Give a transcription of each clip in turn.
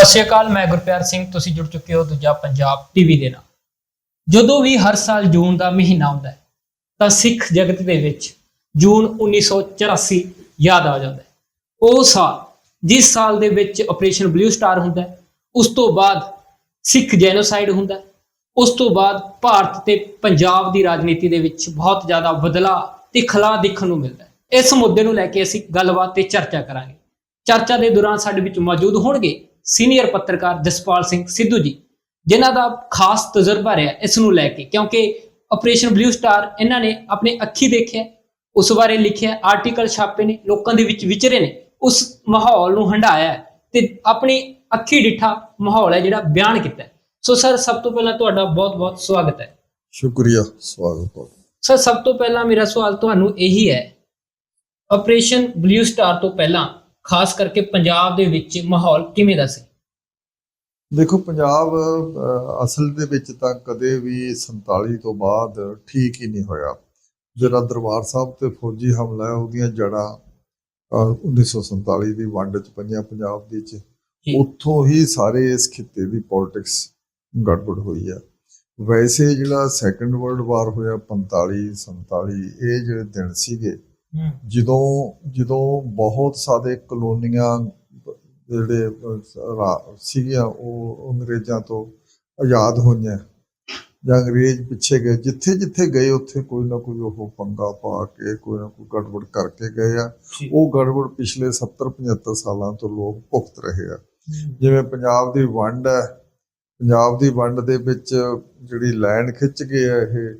ਸਤਿ ਸ਼੍ਰੀ ਅਕਾਲ, ਮੈਂ ਗੁਰਪਿਆਰ ਸਿੰਘ, ਤੁਸੀਂ ਜੁੜ ਚੁੱਕੇ ਹੋ ਦੂਜਾ ਪੰਜਾਬ ਟੀਵੀ ਦੇ ਨਾਲ। ਜਦੋਂ ਵੀ ਹਰ ਸਾਲ ਜੂਨ ਦਾ ਮਹੀਨਾ ਆਉਂਦਾ ਹੈ, ਤਾਂ ਸਿੱਖ ਜਗਤ ਦੇ ਵਿੱਚ ਜੂਨ 1984 ਯਾਦ ਆ ਜਾਂਦਾ ਹੈ। ਉਹ ਸਾਲ, ਜਿਸ ਸਾਲ ਦੇ ਵਿੱਚ ਆਪਰੇਸ਼ਨ ਬਲੂ ਸਟਾਰ ਹੁੰਦਾ ਹੈ, ਉਸ ਤੋਂ ਬਾਅਦ ਸਿੱਖ ਜੈਨੋਸਾਈਡ ਹੁੰਦਾ ਹੈ, ਉਸ ਤੋਂ ਬਾਅਦ ਭਾਰਤ ਤੇ ਪੰਜਾਬ ਦੀ ਰਾਜਨੀਤੀ ਦੇ ਵਿੱਚ ਬਹੁਤ ਜ਼ਿਆਦਾ ਬਦਲਾਅ ਤੇ ਖਲਾਅ ਦੇਖਣ ਨੂੰ ਮਿਲਦਾ ਹੈ। ਇਸ ਮੁੱਦੇ ਨੂੰ ਲੈ ਕੇ ਅਸੀਂ ਗੱਲਬਾਤ ਤੇ ਚਰਚਾ ਕਰਾਂਗੇ। ਚਰਚਾ ਦੇ ਦੌਰਾਨ ਸਾਡੇ ਵਿੱਚ ਮੌਜੂਦ ਹੋਣਗੇ ਸੀਨੀਅਰ ਪੱਤਰਕਾਰ ਜਸਪਾਲ ਸਿੰਘ ਸਿੱਧੂ ਜੀ ਜਿਨ੍ਹਾਂ ਦਾ ਖਾਸ ਤਜਰਬਾ ਰਿਹਾ ਇਸ ਨੂੰ ਲੈ ਕੇ ਕਿਉਂਕਿ ਆਪਰੇਸ਼ਨ ਬਲੂ ਸਟਾਰ ਇਹਨਾਂ ਨੇ ਆਪਣੇ ਅੱਖੀ ਦੇਖਿਆ ਉਸ ਬਾਰੇ ਲਿਖਿਆ ਆਰਟੀਕਲ ਛਾਪੇ ਨੇ ਲੋਕਾਂ ਦੇ ਵਿੱਚ ਵਿਚਰੇ ਨੇ ਉਸ ਮਾਹੌਲ ਨੂੰ ਹੰਡਾਇਆ ਤੇ ਆਪਣੀ ਅੱਖੀ ਡਿੱਠਾ ਮਾਹੌਲ ਹੈ ਜਿਹੜਾ ਬਿਆਨ ਕੀਤਾ। ਸੋ ਸਰ ਸਭ ਤੋਂ ਪਹਿਲਾਂ ਤੁਹਾਡਾ ਬਹੁਤ-ਬਹੁਤ ਸਵਾਗਤ ਹੈ ਸ਼ੁਕਰੀਆ ਸਵਾਗਤ ਹੈ ਸਰ ਸਭ ਤੋਂ ਪਹਿਲਾਂ ਮੇਰਾ ਸਵਾਲ ਤੁਹਾਨੂੰ ਇਹੀ ਹੈ ਆਪਰੇਸ਼ਨ ਬਲੂ ਸਟਾਰ ਤੋਂ ਪਹਿਲਾਂ ਖਾਸ ਕਰਕੇ ਪੰਜਾਬ ਦੇ ਵਿੱਚ ਮਾਹੌਲ ਕਿਵੇਂ ਦਾ ਸੀ? ਦੇਖੋ ਪੰਜਾਬ ਅਸਲ ਦੇ ਵਿੱਚ ਤਾਂ ਕਦੇ ਵੀ 47 ਤੋਂ ਬਾਅਦ ਠੀਕ ਹੀ ਨਹੀਂ ਹੋਇਆ। ਜਿਹੜਾ ਦਰਬਾਰ ਸਾਹਿਬ ਤੇ ਫੌਜੀ ਹਮਲਾ ਹੈ ਉਹਦੀਆਂ ਜੜਾਂ ਅਹ, 1947 ਦੀ ਵੰਡ ਚ ਪਈਆਂ ਪੰਜਾਬ ਦੇ ਚ ਜੀ। ਉੱਥੋਂ ਹੀ ਸਾਰੇ ਇਸ ਖਿੱਤੇ ਦੀ ਪੋਲਿਟਿਕਸ ਗੜਬੜ ਹੋਈ ਹੈ। ਵੈਸੇ ਜਿਹੜਾ ਸੈਕੰਡ ਵਰਲਡ ਵਾਰ ਹੋਇਆ 45 47 ਇਹ ਜਿਹੜੇ ਦਿਨ ਸੀਗੇ ਜਦੋਂ ਜਦੋਂ ਬਹੁਤ ਸਾਰੇ ਕਲੋਨੀਆਂ ਜਿਹੜੇ ਸੀਗੀਆਂ ਉਹ ਅੰਗਰੇਜ਼ਾਂ ਤੋਂ ਆਜ਼ਾਦ ਹੋਈਆਂ ਜਾਂ ਅੰਗਰੇਜ਼ ਪਿੱਛੇ ਗਏ ਜਿੱਥੇ ਜਿੱਥੇ ਗਏ ਉੱਥੇ ਕੋਈ ਨਾ ਕੋਈ ਉਹ ਪੰਗਾ ਪਾ ਕੇ ਕੋਈ ਨਾ ਕੋਈ ਗੜਬੜ ਕਰਕੇ ਗਏ ਆ। ਉਹ ਗੜਬੜ ਪਿਛਲੇ 70 75 ਸਾਲਾਂ ਤੋਂ ਲੋਕ ਭੁਗਤ ਰਹੇ ਆ। ਜਿਵੇਂ ਪੰਜਾਬ ਦੀ ਵੰਡ ਹੈ ਪੰਜਾਬ ਦੀ ਵੰਡ ਦੇ ਵਿੱਚ ਜਿਹੜੀ ਲਾਈਨ ਖਿੱਚ ਗਏ ਆ ਇਹ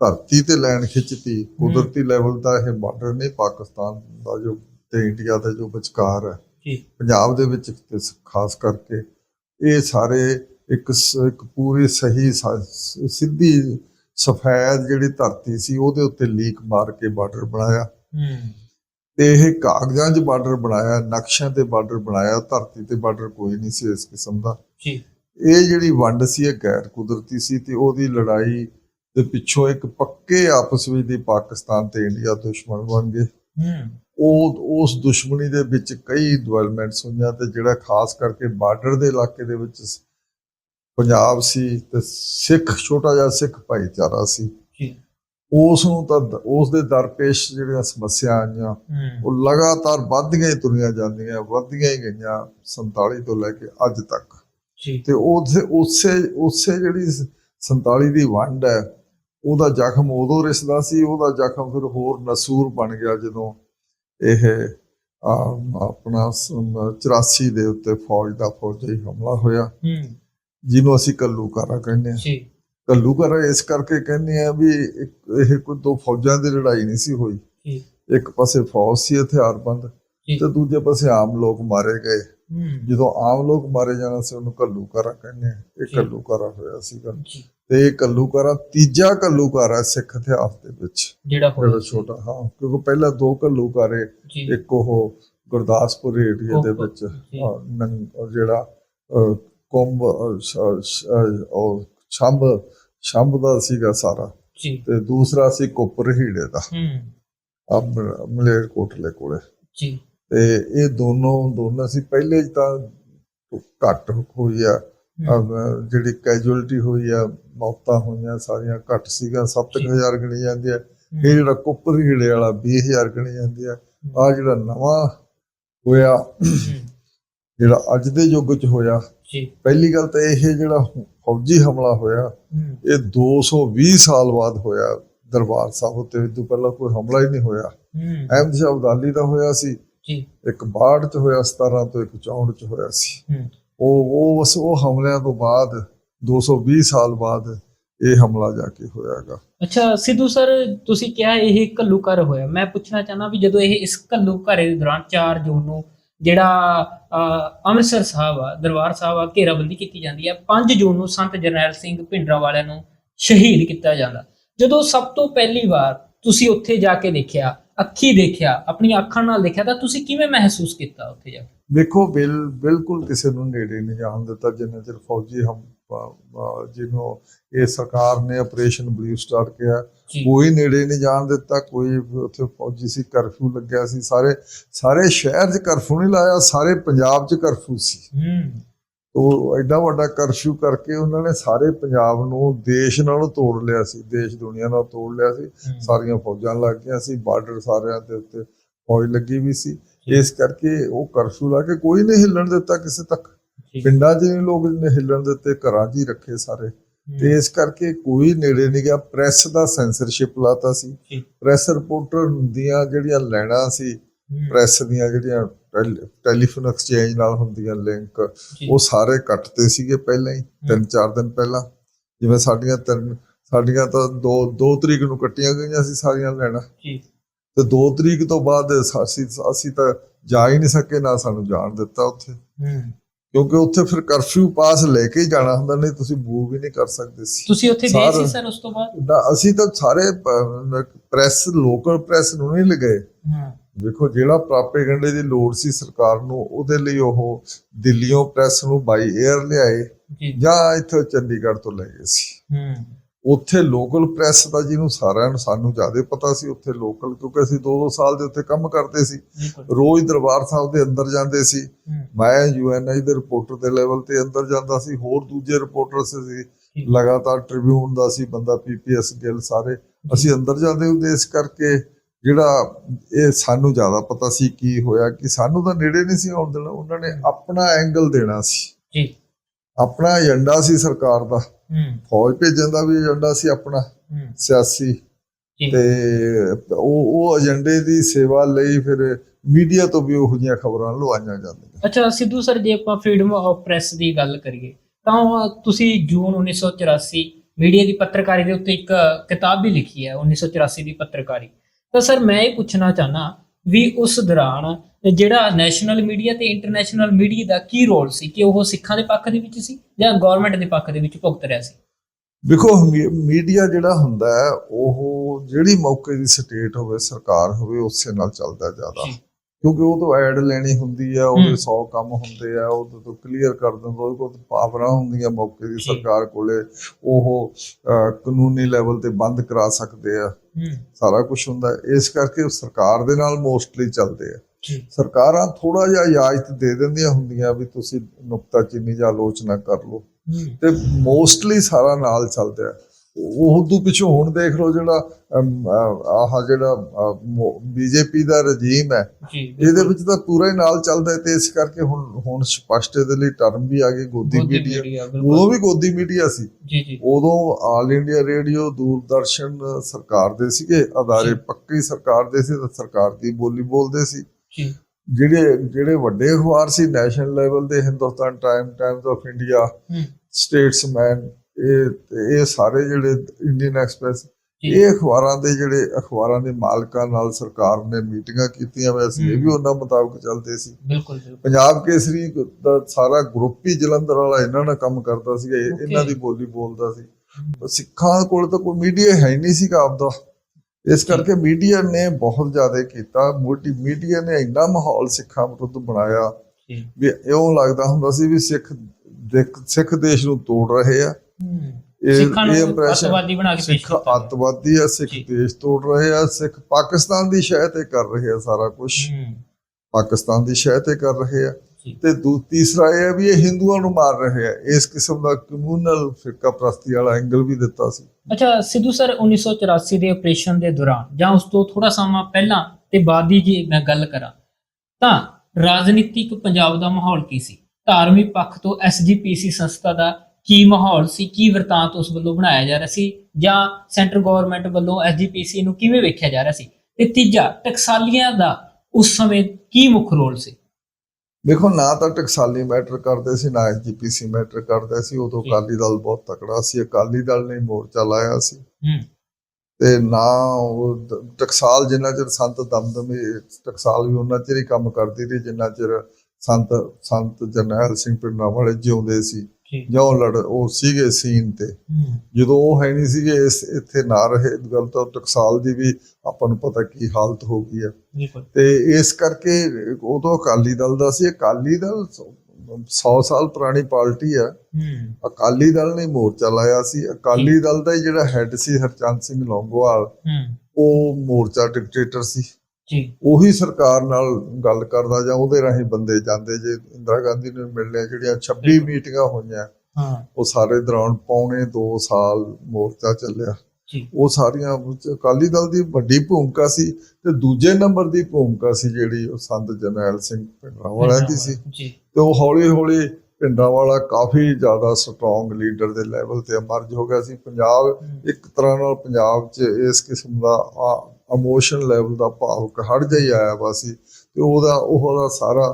ਧਰਤੀ ਤੇ ਲਾਈਨ ਖਿੱਚਤੀ ਕੁਦਰਤੀ ਲੈਵਲ ਦਾ ਇਹ ਬਾਰਡਰ ਨਹੀਂ ਪਾਕਿਸਤਾਨ ਦਾ ਜੋ ਤੇ ਇੰਡੀਆ ਦਾ ਜੋ ਵਿਚਕਾਰ ਹੈ। ਜੀ। ਪੰਜਾਬ ਦੇ ਵਿੱਚ ਖਾਸ ਕਰਕੇ ਇਹ ਸਾਰੇ ਇੱਕ ਇੱਕ ਪੂਰੀ ਸਹੀ ਸਿੱਧੀ ਸਫੈਦ ਜਿਹੜੀ ਧਰਤੀ ਸੀ ਉਹਦੇ ਉੱਤੇ ਲੀਕ ਮਾਰ ਕੇ ਬਾਰਡਰ ਬਣਾਇਆ। ਤੇ ਇਹ ਕਾਗਜ਼ਾਂ 'ਚ ਬਾਰਡਰ ਬਣਾਇਆ ਨਕਸ਼ਿਆਂ ਤੇ ਬਾਰਡਰ ਬਣਾਇਆ ਧਰਤੀ ਤੇ ਬਾਰਡਰ ਕੋਈ ਨਹੀਂ ਸੀ ਇਸ ਕਿਸਮ ਦਾ। ਜੀ। ਇਹ ਜਿਹੜੀ ਵੰਡ ਸੀ ਇਹ ਗੈਰ ਕੁਦਰਤੀ ਸੀ ਤੇ ਉਹਦੀ ਲੜਾਈ ਦੇ ਪਿੱਛੋਂ ਇੱਕ ਪੱਕੇ ਆਪਸ ਵਿੱਚ ਦੀ ਪਾਕਿਸਤਾਨ ਤੇ ਇੰਡੀਆ ਦੁਸ਼ਮਣ ਬਣ ਗਏ। ਉਹ ਉਸ ਦੁਸ਼ਮਣੀ ਦੇ ਵਿੱਚ ਕਈ ਡਿਵੈਲਪਮੈਂਟਸ ਹੋਈਆਂ ਤੇ ਜਿਹੜਾ ਖਾਸ ਕਰਕੇ ਬਾਰਡਰ ਦੇ ਇਲਾਕੇ ਦੇ ਵਿੱਚ ਪੰਜਾਬ ਸੀ ਤੇ ਸਿੱਖ ਛੋਟਾ ਜਿਹਾ ਸਿੱਖ ਭਾਈਚਾਰਾ ਸੀ। ਉਸ ਨੂੰ ਤਾਂ ਉਸ ਦੇ ਦਰਪੇਸ਼ ਜਿਹੜੀਆਂ ਸਮੱਸਿਆ ਆਈਆਂ ਉਹ ਲਗਾਤਾਰ ਵੱਧਦੀਆਂ ਹੀ ਤੁਰੀਆਂ ਜਾਂਦੀਆਂ ਵੱਧਦੀਆਂ ਹੀ ਗਈਆਂ 47 ਤੋਂ ਲੈ ਕੇ ਅੱਜ ਤੱਕ। ਜੀ। ਤੇ ਉਸੇ ਉਸੇ ਉਸੇ ਜਿਹੜੀ 47 ਦੀ ਵੰਡ ਹੈ ਉਹਦਾ ਜ਼ਖਮ ਉਦੋਂ ਰਿਸਦਾ ਸੀ ਉਹਦਾ ਜ਼ਖਮ ਫਿਰ ਹੋਰ ਨਸੂਰ ਬਣ ਗਿਆ ਜਦੋਂ ਇਹ ਆ, ਆਪਣਾ ਸ- 84 ਦੇ ਉੱਤੇ ਫੌਜ ਦਾ ਫੌਜੀ ਹਮਲਾ ਹੋਇਆ। ਜਿਹਨੂੰ ਅਸੀਂ ਕੱਲੂਕਾਰਾ ਕਹਿੰਦੇ ਹਾਂ। ਜੀ। ਕੱਲੂਕਾਰਾ ਇਸ ਕਰਕੇ ਕਹਿੰਦੇ ਆ ਵੀ ਇਹ ਕੋਈ ਦੋ ਫੌਜਾਂ ਦੀ ਲੜਾਈ ਨਹੀਂ ਸੀ ਹੋਈ। ਇੱਕ ਪਾਸੇ ਫੌਜ ਸੀ ਹਥਿਆਰਬੰਦ ਤੇ ਦੂਜੇ ਪਾਸੇ ਆਮ ਲੋਕ ਮਾਰੇ ਗਏ। ਜਦੋਂ ਆਮ ਲੋਕ ਮਾਰੇ ਜਾਣਾ ਸੀ ਉਹਨੂੰ ਕੱਲੂਕਾਰਾ ਕਹਿੰਦੇ ਆ ਇਹ। ਕੱਲੂਕਾਰਾ ਹੋਇਆ ਸੀਗਾ। ਜੀ। ਤੇ ਇਹ ਕੱਲੂਕਾਰਾ ਤੀਜਾ ਕੱਲੂਕਾਰਾ ਸਿੱਖ ਇਤਿਹਾਸ ਦੇ ਵਿੱਚ। ਜਿਹੜਾ ਹੋਇਆ। ਜਿਹੜਾ ਛੋਟਾ ਹਾਂ ਕਿਉਂਕਿ ਪਹਿਲਾਂ ਦੋ ਕੱਲੂਕਾਰੇ ਇੱਕ ਉਹ ਗੁਰਦਾਸਪੁਰ ਏਰੀਆ ਦੇ ਵਿੱਚ ਜਿਹੜਾ ਕੁੰਭ ਉਹ ਛੰਭ ਛੰਭ ਦਾ ਸੀਗਾ ਸਾਰਾ। ਤੇ ਦੂਸਰਾ ਸੀ ਕੁੱਪਰ ਹੀੜੇ ਦਾ ਹੂੰ। ਆ ਮਲੇਰ ਕੋਟਲੇ ਕੋਲੇ। ਜੀ। ਤੇ ਇਹ ਦੋਨੋਂ ਦੋਨਾਂ ਸੀ ਪਹਿਲੇ ਤਾਂ ਘੱਟ ਹੋਈ ਆ ਜਿਹੜੀ ਕੈਜੂਅਲਟੀ ਹੋਈ ਆ ਮੌਤਾਂ ਹੋਈਆਂ ਸਾਰੀਆਂ ਘੱਟ ਸੀਗਾ 7000 ਗਣੀ ਜਾਂਦੀ ਆ। ਇਹ ਜਿਹੜਾ ਕੁੱਪਰ ਹੀੜੇ ਵਾਲਾ 20000 ਗਣੀ ਜਾਂਦੀ ਆ ਆ ਜਿਹੜਾ ਨਵਾਂ ਹੋਇਆ ਜਿਹੜਾ ਅੱਜ ਦੇ ਯੁੱਗ 'ਚ ਹੋਇਆ ਜੀ। ਪਹਿਲੀ ਗੱਲ ਤਾਂ ਇਹ ਜਿਹੜਾ ਫੌਜੀ ਹਮਲਾ ਹੋਇਆ ਇਹ 220 ਸਾਲ ਬਾਅਦ ਹੋਇਆ ਦਰਬਾਰ ਸਾਹਿਬ ਉੱਤੇ ਤੋਂ ਪਹਿਲਾਂ ਕੋਈ ਹਮਲਾ ਹੀ ਨਹੀਂ ਹੋਇਆ। ਅਹਿਮਦ ਸ਼ਾਹ ਅਬਦਾਲੀ ਦਾ ਹੋਇਆ ਸੀ। ਜੀ। ਇੱਕ 62 ਚ ਹੋਇਆ 17 ਤੋਂ ਇੱਕ 64 ਚ ਹੋਇਆ ਸੀ। ਉਹ ਉਹ ਬਸ ਉਹ ਹਮਲਿਆਂ ਤੋਂ ਬਾਅਦ 220 ਸਾਲ ਬਾਅਦ ਇਹ ਹਮਲਾ ਜਾ ਕੇ ਹੋਇਆਗਾ ਅੱਛਾ, ਸਿੱਧੂ ਸਰ, ਤੁਸੀਂ ਕਿਹਾ ਇਹ ਘੱਲੂ ਘਰ ਹੋਇਆ। ਮੈਂ ਪੁੱਛਣਾ ਚਾਹਨਾ ਵੀ ਜਦੋਂ ਇਹ ਇਸ ਘੱਲੂ ਘਰੇ ਦੇ ਦੌਰਾਨ 4 ਜੂਨ ਨੂੰ ਜਿਹੜਾ ਅੰਮ੍ਰਿਤਸਰ ਸਾਹਿਬ ਆ, ਦਰਬਾਰ ਸਾਹਿਬ ਆ, ਘੇਰਾਬੰਦੀ ਕੀਤੀ ਜਾਂਦੀ ਹੈ 5 ਜੂਨ ਨੂੰ ਸੰਤ ਜਰਨੈਲ ਸਿੰਘ ਭਿੰਡਰਾ ਵਾਲਿਆਂ ਨੂੰ ਸ਼ਹੀਦ ਕੀਤਾ ਜਾਂਦਾ। ਜਦੋਂ ਸਭ ਤੋਂ ਪਹਿਲੀ ਵਾਰ ਤੁਸੀਂ ਉੱਥੇ ਜਾ ਕੇ ਦੇਖਿਆ ਅੱਖੀ ਦੇਖਿਆ ਆਪਣੀ ਅੱਖਾਂ ਨਾਲ ਦੇਖਿਆ ਤਾਂ ਤੁਸੀਂ ਕਿਵੇਂ ਮਹਿਸੂਸ ਕੀਤਾ ਉੱਥੇ ਜਾ ਕੇ? ਦੇਖੋ ਬਿਲ ਬਿਲਕੁਲ ਕਿਸੇ ਨੂੰ ਨੇੜੇ ਨਹੀਂ ਜਾਣ ਦਿੱਤਾ ਜਿੰਨਾ ਚਿਰ ਫੌਜੀ ਹਮ ਜਿਹਨੂੰ ਇਹ ਸਰਕਾਰ ਨੇ ਆਪਰੇਸ਼ਨ ਬਲੂ ਸਟਾਰ ਕਿਹਾ ਕੋਈ ਨੇੜੇ ਨਹੀਂ ਜਾਣ ਦਿੱਤਾ ਕੋਈ ਉੱਥੇ ਫੌਜੀ ਸੀ ਕਰਫਿਊ ਲੱਗਿਆ ਸੀ ਸਾਰੇ ਸਾਰੇ ਸ਼ਹਿਰ 'ਚ ਕਰਫਿਊ ਨਹੀਂ ਲਾਇਆ ਸਾਰੇ ਪੰਜਾਬ 'ਚ ਕਰਫਿਊ ਸੀ। ਹੂੰ। ਉਹ ਐਡਾ ਵੱਡਾ ਕਰਫਿਊ ਕਰਕੇ ਉਹਨਾਂ ਨੇ ਸਾਰੇ ਪੰਜਾਬ ਨੂੰ ਦੇਸ਼ ਨਾਲੋਂ ਤੋੜ ਲਿਆ ਸੀ ਦੇਸ਼ ਦੁਨੀਆ ਨਾਲ ਤੋੜ ਲਿਆ ਸੀ। ਸਾਰੀਆਂ ਫੌਜਾਂ ਲੱਗ ਗਈਆਂ ਸੀ ਬਾਰਡਰ ਸਾਰਿਆਂ ਦੇ ਉੱਤੇ ਫੌਜ ਲੱਗੀ ਵੀ ਸੀ। ਇਸ ਕਰਕੇ ਉਹ ਕਰਫਿਊ ਲਾ ਕੇ ਕੋਈ ਨਹੀਂ ਹਿੱਲਣ ਦਿੱਤਾ ਕਿਸੇ ਤੱਕ। ਪਿੰਡਾਂ 'ਚ ਨਹੀਂ ਲੋਕ ਨੇ ਹਿੱਲਣ ਦਿੱਤੇ ਘਰਾਂ 'ਚ ਹੀ ਰੱਖੇ ਸਾਰੇ। ਤੇ ਇਸ ਕਰਕੇ ਕੋਈ ਨੇੜੇ ਨਹੀਂ ਗਿਆ। ਪ੍ਰੈਸ ਦਾ ਸੈਂਸਰਸ਼ਿਪ ਲਾਤਾ ਸੀ। ਪ੍ਰੈਸ ਰਿਪੋਰਟਰ ਦੀਆਂ ਜਿਹੜੀਆਂ ਲੈਣਾ ਸੀ ਪ੍ਰੈਸ ਦੀਆਂ ਜਿਹੜੀਆਂ ਟੈਲੀਫੋਨ ਐਕਸਚੇਂਜ ਨਾਲ ਹੁੰਦੀਆਂ ਲਿੰਕ ਉਹ ਸਾਰੇ ਕੱਟਦੇ ਸੀਗੇ ਪਹਿਲਾਂ ਹੀ ਤਿੰਨ ਚਾਰ ਦਿਨ ਪਹਿਲਾਂ। ਜਿਵੇਂ ਸਾਡੀਆਂ ਤਿੰਨ ਸਾਡੀਆਂ ਤਾਂ 2 2 ਤਰੀਕ ਨੂੰ ਕੱਟੀਆਂ ਗਈਆਂ ਸੀ ਸਾਰੀਆਂ ਲੈਣਾ। ਜੀ, ਤੇ 2 ਤਰੀਕ ਤੋਂ ਬਾਅਦ ਅਸੀਂ ਅਸੀਂ ਤਾਂ ਜਾ ਹੀ ਨਹੀਂ ਸਕੇ ਨਾ ਸਾਨੂੰ ਜਾਣ ਦਿੱਤਾ ਉੱਥੇ। ਕਿਉਂਕਿ ਉੱਥੇ ਫਿਰ ਕਰਫਿਊ ਪਾਸ ਲੈ ਕੇ ਜਾਣਾ ਹੁੰਦਾ ਨਹੀਂ ਤੁਸੀਂ ਮੂਵ ਵੀ ਨਹੀਂ ਕਰ ਸਕਦੇ ਸੀ। ਤੁਸੀਂ ਉੱਥੇ ਗਏ ਸੀ ਸਰ ਉਸ ਤੋਂ ਬਾਅਦ? ਅਸੀਂ ਤਾਂ ਸਾਰੇ ਪ੍ਰੈਸ ਲੋਕਲ ਪ੍ਰੈਸ ਨੂੰ ਨਹੀਂ ਹਮ, ਵੇਖੋ ਜਿਹੜਾ ਪ੍ਰਾਪੇਗੰਡੇ ਦੀ ਲੋੜ ਸੀ ਸਰਕਾਰ ਨੂੰ ਉਹਦੇ ਲਈ ਉਹ ਦਿੱਲੀੋਂ ਪ੍ਰੈਸ ਨੂੰ ਬਾਈ 에ਅਰ ਲਿਆਏ ਜੀ। ਇੱਥੋਂ ਚੰਡੀਗੜ੍ਹ ਤੋਂ ਲੈ ਗਏ ਸੀ। ਉੱਥੇ ਲੋਕਲ ਪ੍ਰੈਸ ਦਾ ਜਿਹਨੂੰ ਸਾਰਿਆਂ ਨੂੰ ਸਾਨੂੰ ਜ਼ਿਆਦਾ ਪਤਾ ਸੀ ਉੱਥੇ ਲੋਕਲ ਕਿਉਂਕਿ ਅਸੀਂ 2-2 ਸਾਲ ਦੇ ਉੱਤੇ ਕੰਮ ਕਰਦੇ ਸੀ। ਰੋਜ਼ ਦਰਬਾਰ ਸਾਹਿਬ ਦੇ ਅੰਦਰ ਜਾਂਦੇ ਸੀ। ਮੈਂ ਯੂਐਨਆਈ ਦੇ ਰਿਪੋਰਟਰ ਦੇ ਲੈਵਲ ਤੇ ਅੰਦਰ ਜਾਂਦਾ ਸੀ ਹੋਰ ਦੂਜੇ ਰਿਪੋਰਟਰ ਸੀ ਲਗਾਤਾਰ ਟ੍ਰਿਬਿਊਨ ਦਾ ਸੀ ਬੰਦਾ ਪੀਪੀਐਸ ਗਿੱਲ ਸਾਰੇ। ਅਸੀਂ ਅੰਦਰ ਜਾਂਦੇ ਹੁੰਦੇ ਇਸ ਕਰਕੇ। ਜਿਹੜਾ ਇਹ ਸਾਨੂੰ ਜ਼ਿਆਦਾ ਪਤਾ ਸੀ ਕੀ ਹੋਇਆ ਕਿ ਸਾਨੂੰ ਤਾਂ ਨੇੜੇ ਨਹੀਂ ਸੀ ਆਉਣ ਦੇਣਾ ਉਹਨਾਂ ਨੇ ਆਪਣਾ ਐਂਗਲ ਦੇਣਾ ਸੀ। ਜੀ। ਆਪਣਾ ਏਜੰਡਾ ਸੀ ਸਰਕਾਰ ਦਾ। ਫੌਜ ਭੇਜਣ ਦਾ ਵੀ ਏਜੰਡਾ ਸੀ ਆਪਣਾ ਸਿਆਸੀ। ਤੇ ਉਹ ਉਹ ਏਜੰਡੇ ਦੀ ਸੇਵਾ ਲਈ ਫਿਰ ਮੀਡੀਆ ਤੋਂ ਵੀ ਉਹੋ ਜਿਹੀਆਂ ਖਬਰਾਂ ਲਵਾਈਆਂ ਜਾਂਦੀਆਂ। ਅੱਛਾ ਸਿੱਧੂ ਸਰ ਜੇ ਆਪਾਂ ਫਰੀडम ਆਫ ਪ੍ਰੈਸ ਦੀ ਗੱਲ ਕਰੀਏ ਤਾਂ ਤੁਸੀਂ ਜੂਨ 1984 ਮੀਡੀਆ ਦੀ ਪੱਤਰਕਾਰੀ ਦੇ ਉੱਤੇ ਇੱਕ ਕਿਤਾਬ ਵੀ ਲਿਖੀ ਹੈ 1984 ਦੀ ਪੱਤਰਕਾਰੀ। ਤਾਂ ਸਰ ਮੈਂ ਇਹ ਪੁੱਛਣਾ ਚਾਹਨਾ ਵੀ ਉਸ ਦੌਰਾਨ ਜਿਹੜਾ ਨੈਸ਼ਨਲ ਮੀਡੀਆ ਤੇ ਇੰਟਰਨੈਸ਼ਨਲ ਮੀਡੀਆ ਦਾ ਕੀ ਰੋਲ ਸੀ ਕਿ ਉਹ ਸਿੱਖਾਂ ਦੇ ਪੱਖ ਦੇ ਵਿੱਚ ਸੀ ਜਾਂ ਗਵਰਨਮੈਂਟ ਦੇ ਪੱਖ ਦੇ ਵਿੱਚ ਭੁਗਤ ਰਿਹਾ ਸੀ ਦੇਖੋ ਮੀਡੀਆ ਜਿਹੜਾ ਹੁੰਦਾ ਹੈ ਉਹ ਜਿਹੜੀ ਮੌਕੇ ਦੀ ਸਟੇਟ ਹੋਵੇ ਸਰਕਾਰ ਹੋਵੇ ਉਸੇ ਨਾਲ ਚੱਲਦਾ ਜ਼ਿਆਦਾ। ਕਿਉਂਕਿ ਉਹ ਤੋਂ ਐਡ ਲੈਣੀ ਹੁੰਦੀ ਆ ਉਹਦੇ ਹੂੰ। 100 ਕੰਮ ਹੁੰਦੇ ਆ ਉਹਦੇ ਤੋਂ ਕਲੀਅਰ ਕਰ ਦਿੰਦਾ ਉਹਦੇ ਕੋਲ ਪਾਵਰਾਂ ਹੁੰਦੀਆਂ ਮੌਕੇ ਦੀ। ਸਰਕਾਰ ਕੋਲੇ ਉਹ ਕਾਨੂੰਨੀ ਲੈਵਲ ਤੇ ਬੰਦ ਕਰਾ ਸਕਦੇ ਆ ਸਾਰਾ ਕੁਝ ਹੁੰਦਾ। ਇਸ ਕਰਕੇ ਸਰਕਾਰ ਦੇ ਨਾਲ ਮੋਸਟਲੀ ਚੱਲਦੇ ਆ। ਸਰਕਾਰਾਂ ਥੋੜਾ ਜਿਹਾ ਇਜਾਜ਼ਤ ਦੇ ਦਿੰਦੀਆਂ ਹੁੰਦੀਆਂ ਵੀ ਤੁਸੀਂ ਨੁਕਤਾਚੀਨੀ ਜਾਂ ਆਲੋਚਨਾ ਕਰ ਲਓ। ਤੇ ਮੋਸਟਲੀ ਸਾਰਾ ਨਾਲ ਚੱਲਦਾ ਹੈ। ਉਹ ਤੋਂ ਪਿੱਛੋਂ ਹੁਣ ਦੇਖ ਲਓ ਜਿਹੜਾ ਆਹ ਜਿਹੜਾ ਬੀਜੇਪੀ ਦਾ ਰਜੀਮ ਹੈ ਇਹਦੇ ਵਿੱਚ ਤਾਂ ਪੂਰਾ ਹੀ ਨਾਲ ਚੱਲਦਾ ਤੇ ਇਸ ਕਰਕੇ ਹੁਣ ਹੁਣ ਸਪਸ਼ਟ ਇਹਦੇ ਲਈ ਟਰਮ ਵੀ ਆ ਗਈ ਗੋਦੀ ਮੀਡੀਆ। ਉਦੋਂ ਵੀ ਗੋਦੀ ਮੀਡੀਆ ਸੀ। ਜੀ ਜੀ। ਉਦੋਂ ਆਲ ਇੰਡੀਆ ਰੇਡੀਓ ਦੂਰਦਰਸ਼ਨ ਸਰਕਾਰ ਦੇ ਸੀਗੇ ਅਦਾਰੇ। ਪੱਕੀ ਸਰਕਾਰ ਦੇ ਸੀ ਤਾਂ ਸਰਕਾਰ ਦੀ ਬੋਲੀ ਬੋਲਦੇ ਸੀ। ਜੀ। ਜਿਹੜੇ ਜਿਹੜੇ ਵੱਡੇ ਅਖਬਾਰ ਸੀ ਨੈਸ਼ਨਲ ਲੈਵਲ ਦੇ Hindustan Time Times of India Statesman ਇਹ ਇਹ ਸਾਰੇ ਜਿਹੜੇ ਇੰਡੀਅਨ ਐਕਸਪ੍ਰੈਸ ਇਹ ਅਖਬਾਰਾਂ ਦੇ ਜਿਹੜੇ ਅਖਬਾਰਾਂ ਦੇ ਮਾਲਕਾਂ ਨਾਲ ਸਰਕਾਰ ਨੇ ਮੀਟਿੰਗਾਂ ਕੀਤੀਆਂ ਵੈਸੇ ਇਹ ਵੀ। ਉਹਨਾਂ ਮੁਤਾਬਕ ਚੱਲਦੇ ਸੀ। ਬਿਲਕੁਲ ਪੰਜਾਬ ਕੇਸਰੀ ਦਾ ਸਾਰਾ ਗਰੁੱਪ ਹੀ ਜਲੰਧਰ ਵਾਲਾ ਇਹਨਾਂ ਨਾਲ ਕੰਮ ਕਰਦਾ Okay. ਇਹਨਾਂ ਦੀ ਬੋਲੀ ਬੋਲਦਾ ਸੀ। ਸਿੱਖਾਂ ਕੋਲ ਤਾਂ ਕੋਈ ਮੀਡੀਆ ਹੈ ਨਹੀਂ ਸੀਗਾ ਆਪਦਾ। ਇਸ ਕਰਕੇ ਮੀਡੀਆ ਨੇ ਬਹੁਤ ਜ਼ਿਆਦਾ ਕੀਤਾ ਮੋਟੀ ਮੀਡੀਆ ਨੇ ਇੰਨਾ ਮਾਹੌਲ ਸਿੱਖਾਂ ਵਿਰੁੱਧ ਬਣਾਇਆ ਵੀ ਇਉਂ ਲੱਗਦਾ ਹੁੰਦਾ ਸੀ ਵੀ ਸਿੱਖ ਸਿੱਖ ਦੇਸ਼ ਨੂੰ ਤੋੜ ਰਹੇ ਆ। ਸਿੱਖਾਂ ਨੂੰ ਅੱਤਵਾਦੀ ਬਣਾ ਕੇ ਪੇਸ਼ ਸਿੱਖ ਕੀਤਾ। ਅੱਤਵਾਦੀ ਆ ਸਿੱਖ ਜੀ। ਦੇਸ਼ ਤੋੜ ਰਹੇ ਆ ਸਿੱਖ ਪਾਕਿਸਤਾਨ ਦੀ ਸ਼ਹਿ ਤੇ ਕਰ ਰਹੇ ਆ ਸਾਰਾ ਕੁਝ ਹੂੰ। ਪਾਕਿਸਤਾਨ ਦੀ ਸ਼ਹਿ ਤੇ ਕਰ ਰਹੇ ਆ। ਜੀ। ਤੇ ਦੂ ਤੀਸਰਾ ਇਹ ਹੈ ਵੀ ਇਹ ਹਿੰਦੂਆਂ ਨੂੰ ਮਾਰ ਰਹੇ ਆ। ਇਸ ਕਿਸਮ ਦਾ ਕਮਿਊਨਲ ਫਿਰਕਾ ਪ੍ਰਸਤੀ ਵਾਲਾ ਐਂਗਲ ਵੀ ਦਿੱਤਾ ਸੀ। ਅੱਛਾ ਸਿੱਧੂ ਸਰ 1984 ਦੇ ਆਪਰੇਸ਼ਨ ਦੇ ਦੌਰਾਨ ਜਾਂ ਉਸ ਤੋਂ ਥੋੜਾ ਸਮਾਂ ਪਹਿਲਾਂ ਤੇ ਬਾਅਦ ਦੀ ਜੇ ਮੈਂ ਗੱਲ ਕਰਾਂ ਤਾਂ ਰਾਜਨੀਤਿਕ ਪੰਜਾਬ ਦਾ ਮਾਹੌਲ ਕੀ ਸੀ? ਧਾਰਮਿਕ ਪੱਖ ਤੋਂ ਐਸਜੀਪੀਸੀ ਸੰਸਥਾ ਦਾ ਕੀ ਮਾਹੌਲ ਸੀ ਕੀ ਵਰਤਾਂਤ ਉਸ ਵੱਲੋਂ ਬਣਾਇਆ ਜਾ ਰਿਹਾ ਸੀ ਜਾਂ ਸੈਂਟਰ ਗਵਰਨਮੈਂਟ ਵੱਲੋਂ ਐਸਜੀਪੀਸੀ ਨੂੰ ਕਿਵੇਂ ਵੇਖਿਆ ਜਾ ਰਿਹਾ ਸੀ? ਤੇ ਤੀਜਾ ਟਕਸਾਲੀਆਂ ਦਾ ਉਸ ਸਮੇਂ ਕੀ ਮੁੱਖ ਰੋਲ ਸੀ? ਦੇਖੋ ਨਾ ਤਾਂ ਟਕਸਾਲੀ ਮੈਟਰ ਕਰਦੇ ਸੀ ਨਾ ਐਸਜੀਪੀਸੀ ਮੈਟਰ ਕਰਦੇ ਸੀ। ਉਦੋਂ। ਅਕਾਲੀ ਦਲ ਬਹੁਤ ਤਕੜਾ ਸੀ ਅਕਾਲੀ ਦਲ ਨੇ ਮੋਰਚਾ ਲਾਇਆ ਸੀ। ਤੇ ਨਾ ਉਹ ਟਕਸਾਲ ਜਿੰਨਾ ਚਿਰ ਸੰਤ ਦਮਦਮੇ ਟਕਸਾਲ ਵੀ ਉਹਨਾਂ ਚਿਰ ਹੀ ਕੰਮ ਕਰਦੀ ਰਹੀ ਜਿੰਨਾ ਚਿਰ ਸੰਤ ਸੰਤ ਜਰਨੈਲ ਸਿੰਘ ਪਿੰਡਾਂ ਵਾਲੇ ਜਿਉਂਦੇ ਸੀ। ਜੀ। ਲੜ ਉਹ ਸੀਗੇ ਸੀਨ ਤੇ। ਜਦੋਂ ਉਹ ਹੈ ਨਹੀਂ ਸੀਗੇ ਇਸ ਇੱਥੇ ਨਾ ਰਹੇ ਗੱਲ ਤਾਂ ਟਕਸਾਲ ਦੀ ਵੀ ਆਪਾਂ ਨੂੰ ਪਤਾ ਕੀ ਹਾਲਤ ਹੋ ਗਈ ਹੈ ਤੇ ਇਸ ਕਰਕੇ ਉਦੋਂ ਅਕਾਲੀ ਦਲ ਦਾ ਸੀ। ਅਕਾਲੀ ਦਲ 100 ਸਾਲ ਪੁਰਾਣੀ ਪਾਰਟੀ ਆ। ਅਕਾਲੀ ਦਲ ਨੇ ਮੋਰਚਾ ਲਾਇਆ ਸੀ। ਅਕਾਲੀ ਦਲ ਦਾ ਜਿਹੜਾ ਹੈੱਡ ਸੀ ਹਰਚੰਦ ਸਿੰਘ ਲੌਂਗੋਵਾਲ ਉਹ ਮੋਰਚਾ ਡਿਕਟੇਟਰ ਸੀ। ਜੀ। ਉਹੀ ਸਰਕਾਰ ਨਾਲ ਗੱਲ ਕਰਦਾ ਜਾਂ ਉਹਦੇ ਰਾਹੀਂ ਬੰਦੇ ਜਾਂਦੇ ਜੇ ਇੰਦਰਾ ਗਾਂਧੀ ਨੂੰ ਮਿਲਣੇ ਜਿਹੜੀਆਂ 26 ਮੀਟਿੰਗਾਂ ਹੋਈਆਂ ਹਾਂ। ਉਹ ਸਾਰੇ ਦੌਰਾਨ ਪੌਣੇ 2 ਸਾਲ ਮੋਰਚਾ ਚੱਲਿਆ। ਉਹ ਸਾਰੀਆਂ ਅਕਾਲੀ ਦਲ ਦੀ ਵੱਡੀ ਭੂਮਿਕਾ ਸੀ ਤੇ ਦੂਜੇ ਨੰਬਰ ਦੀ ਭੂਮਿਕਾ ਸੀ ਜਿਹੜੀ ਉਹ ਸੰਤ ਜਰਨੈਲ ਸਿੰਘ ਭਿੰਡਰਾਂਵਾਲਾ ਦੀ ਸੀ। ਤੇ ਉਹ ਹੌਲੀ ਹੌਲੀ ਭਿੰਡਰਾਂਵਾਲਾ ਕਾਫੀ ਜ਼ਿਆਦਾ ਸਟਰੋਂਗ ਲੀਡਰ ਦੇ ਲੈਵਲ ਤੇ ਅਮਰਜ ਹੋ ਗਿਆ ਸੀ। ਪੰਜਾਬ ਇੱਕ ਤਰ੍ਹਾਂ ਨਾਲ ਪੰਜਾਬ 'ਚ ਇਸ ਕਿਸਮ ਦਾ ਇਮੋਸ਼ਨ ਲੈਵਲ ਦਾ ਭਾਵ ਹੜ ਜਾਈ ਆਇਆ ਵਾ ਸੀ। ਤੇ ਉਹਦਾ ਉਹਦਾ ਸਾਰਾ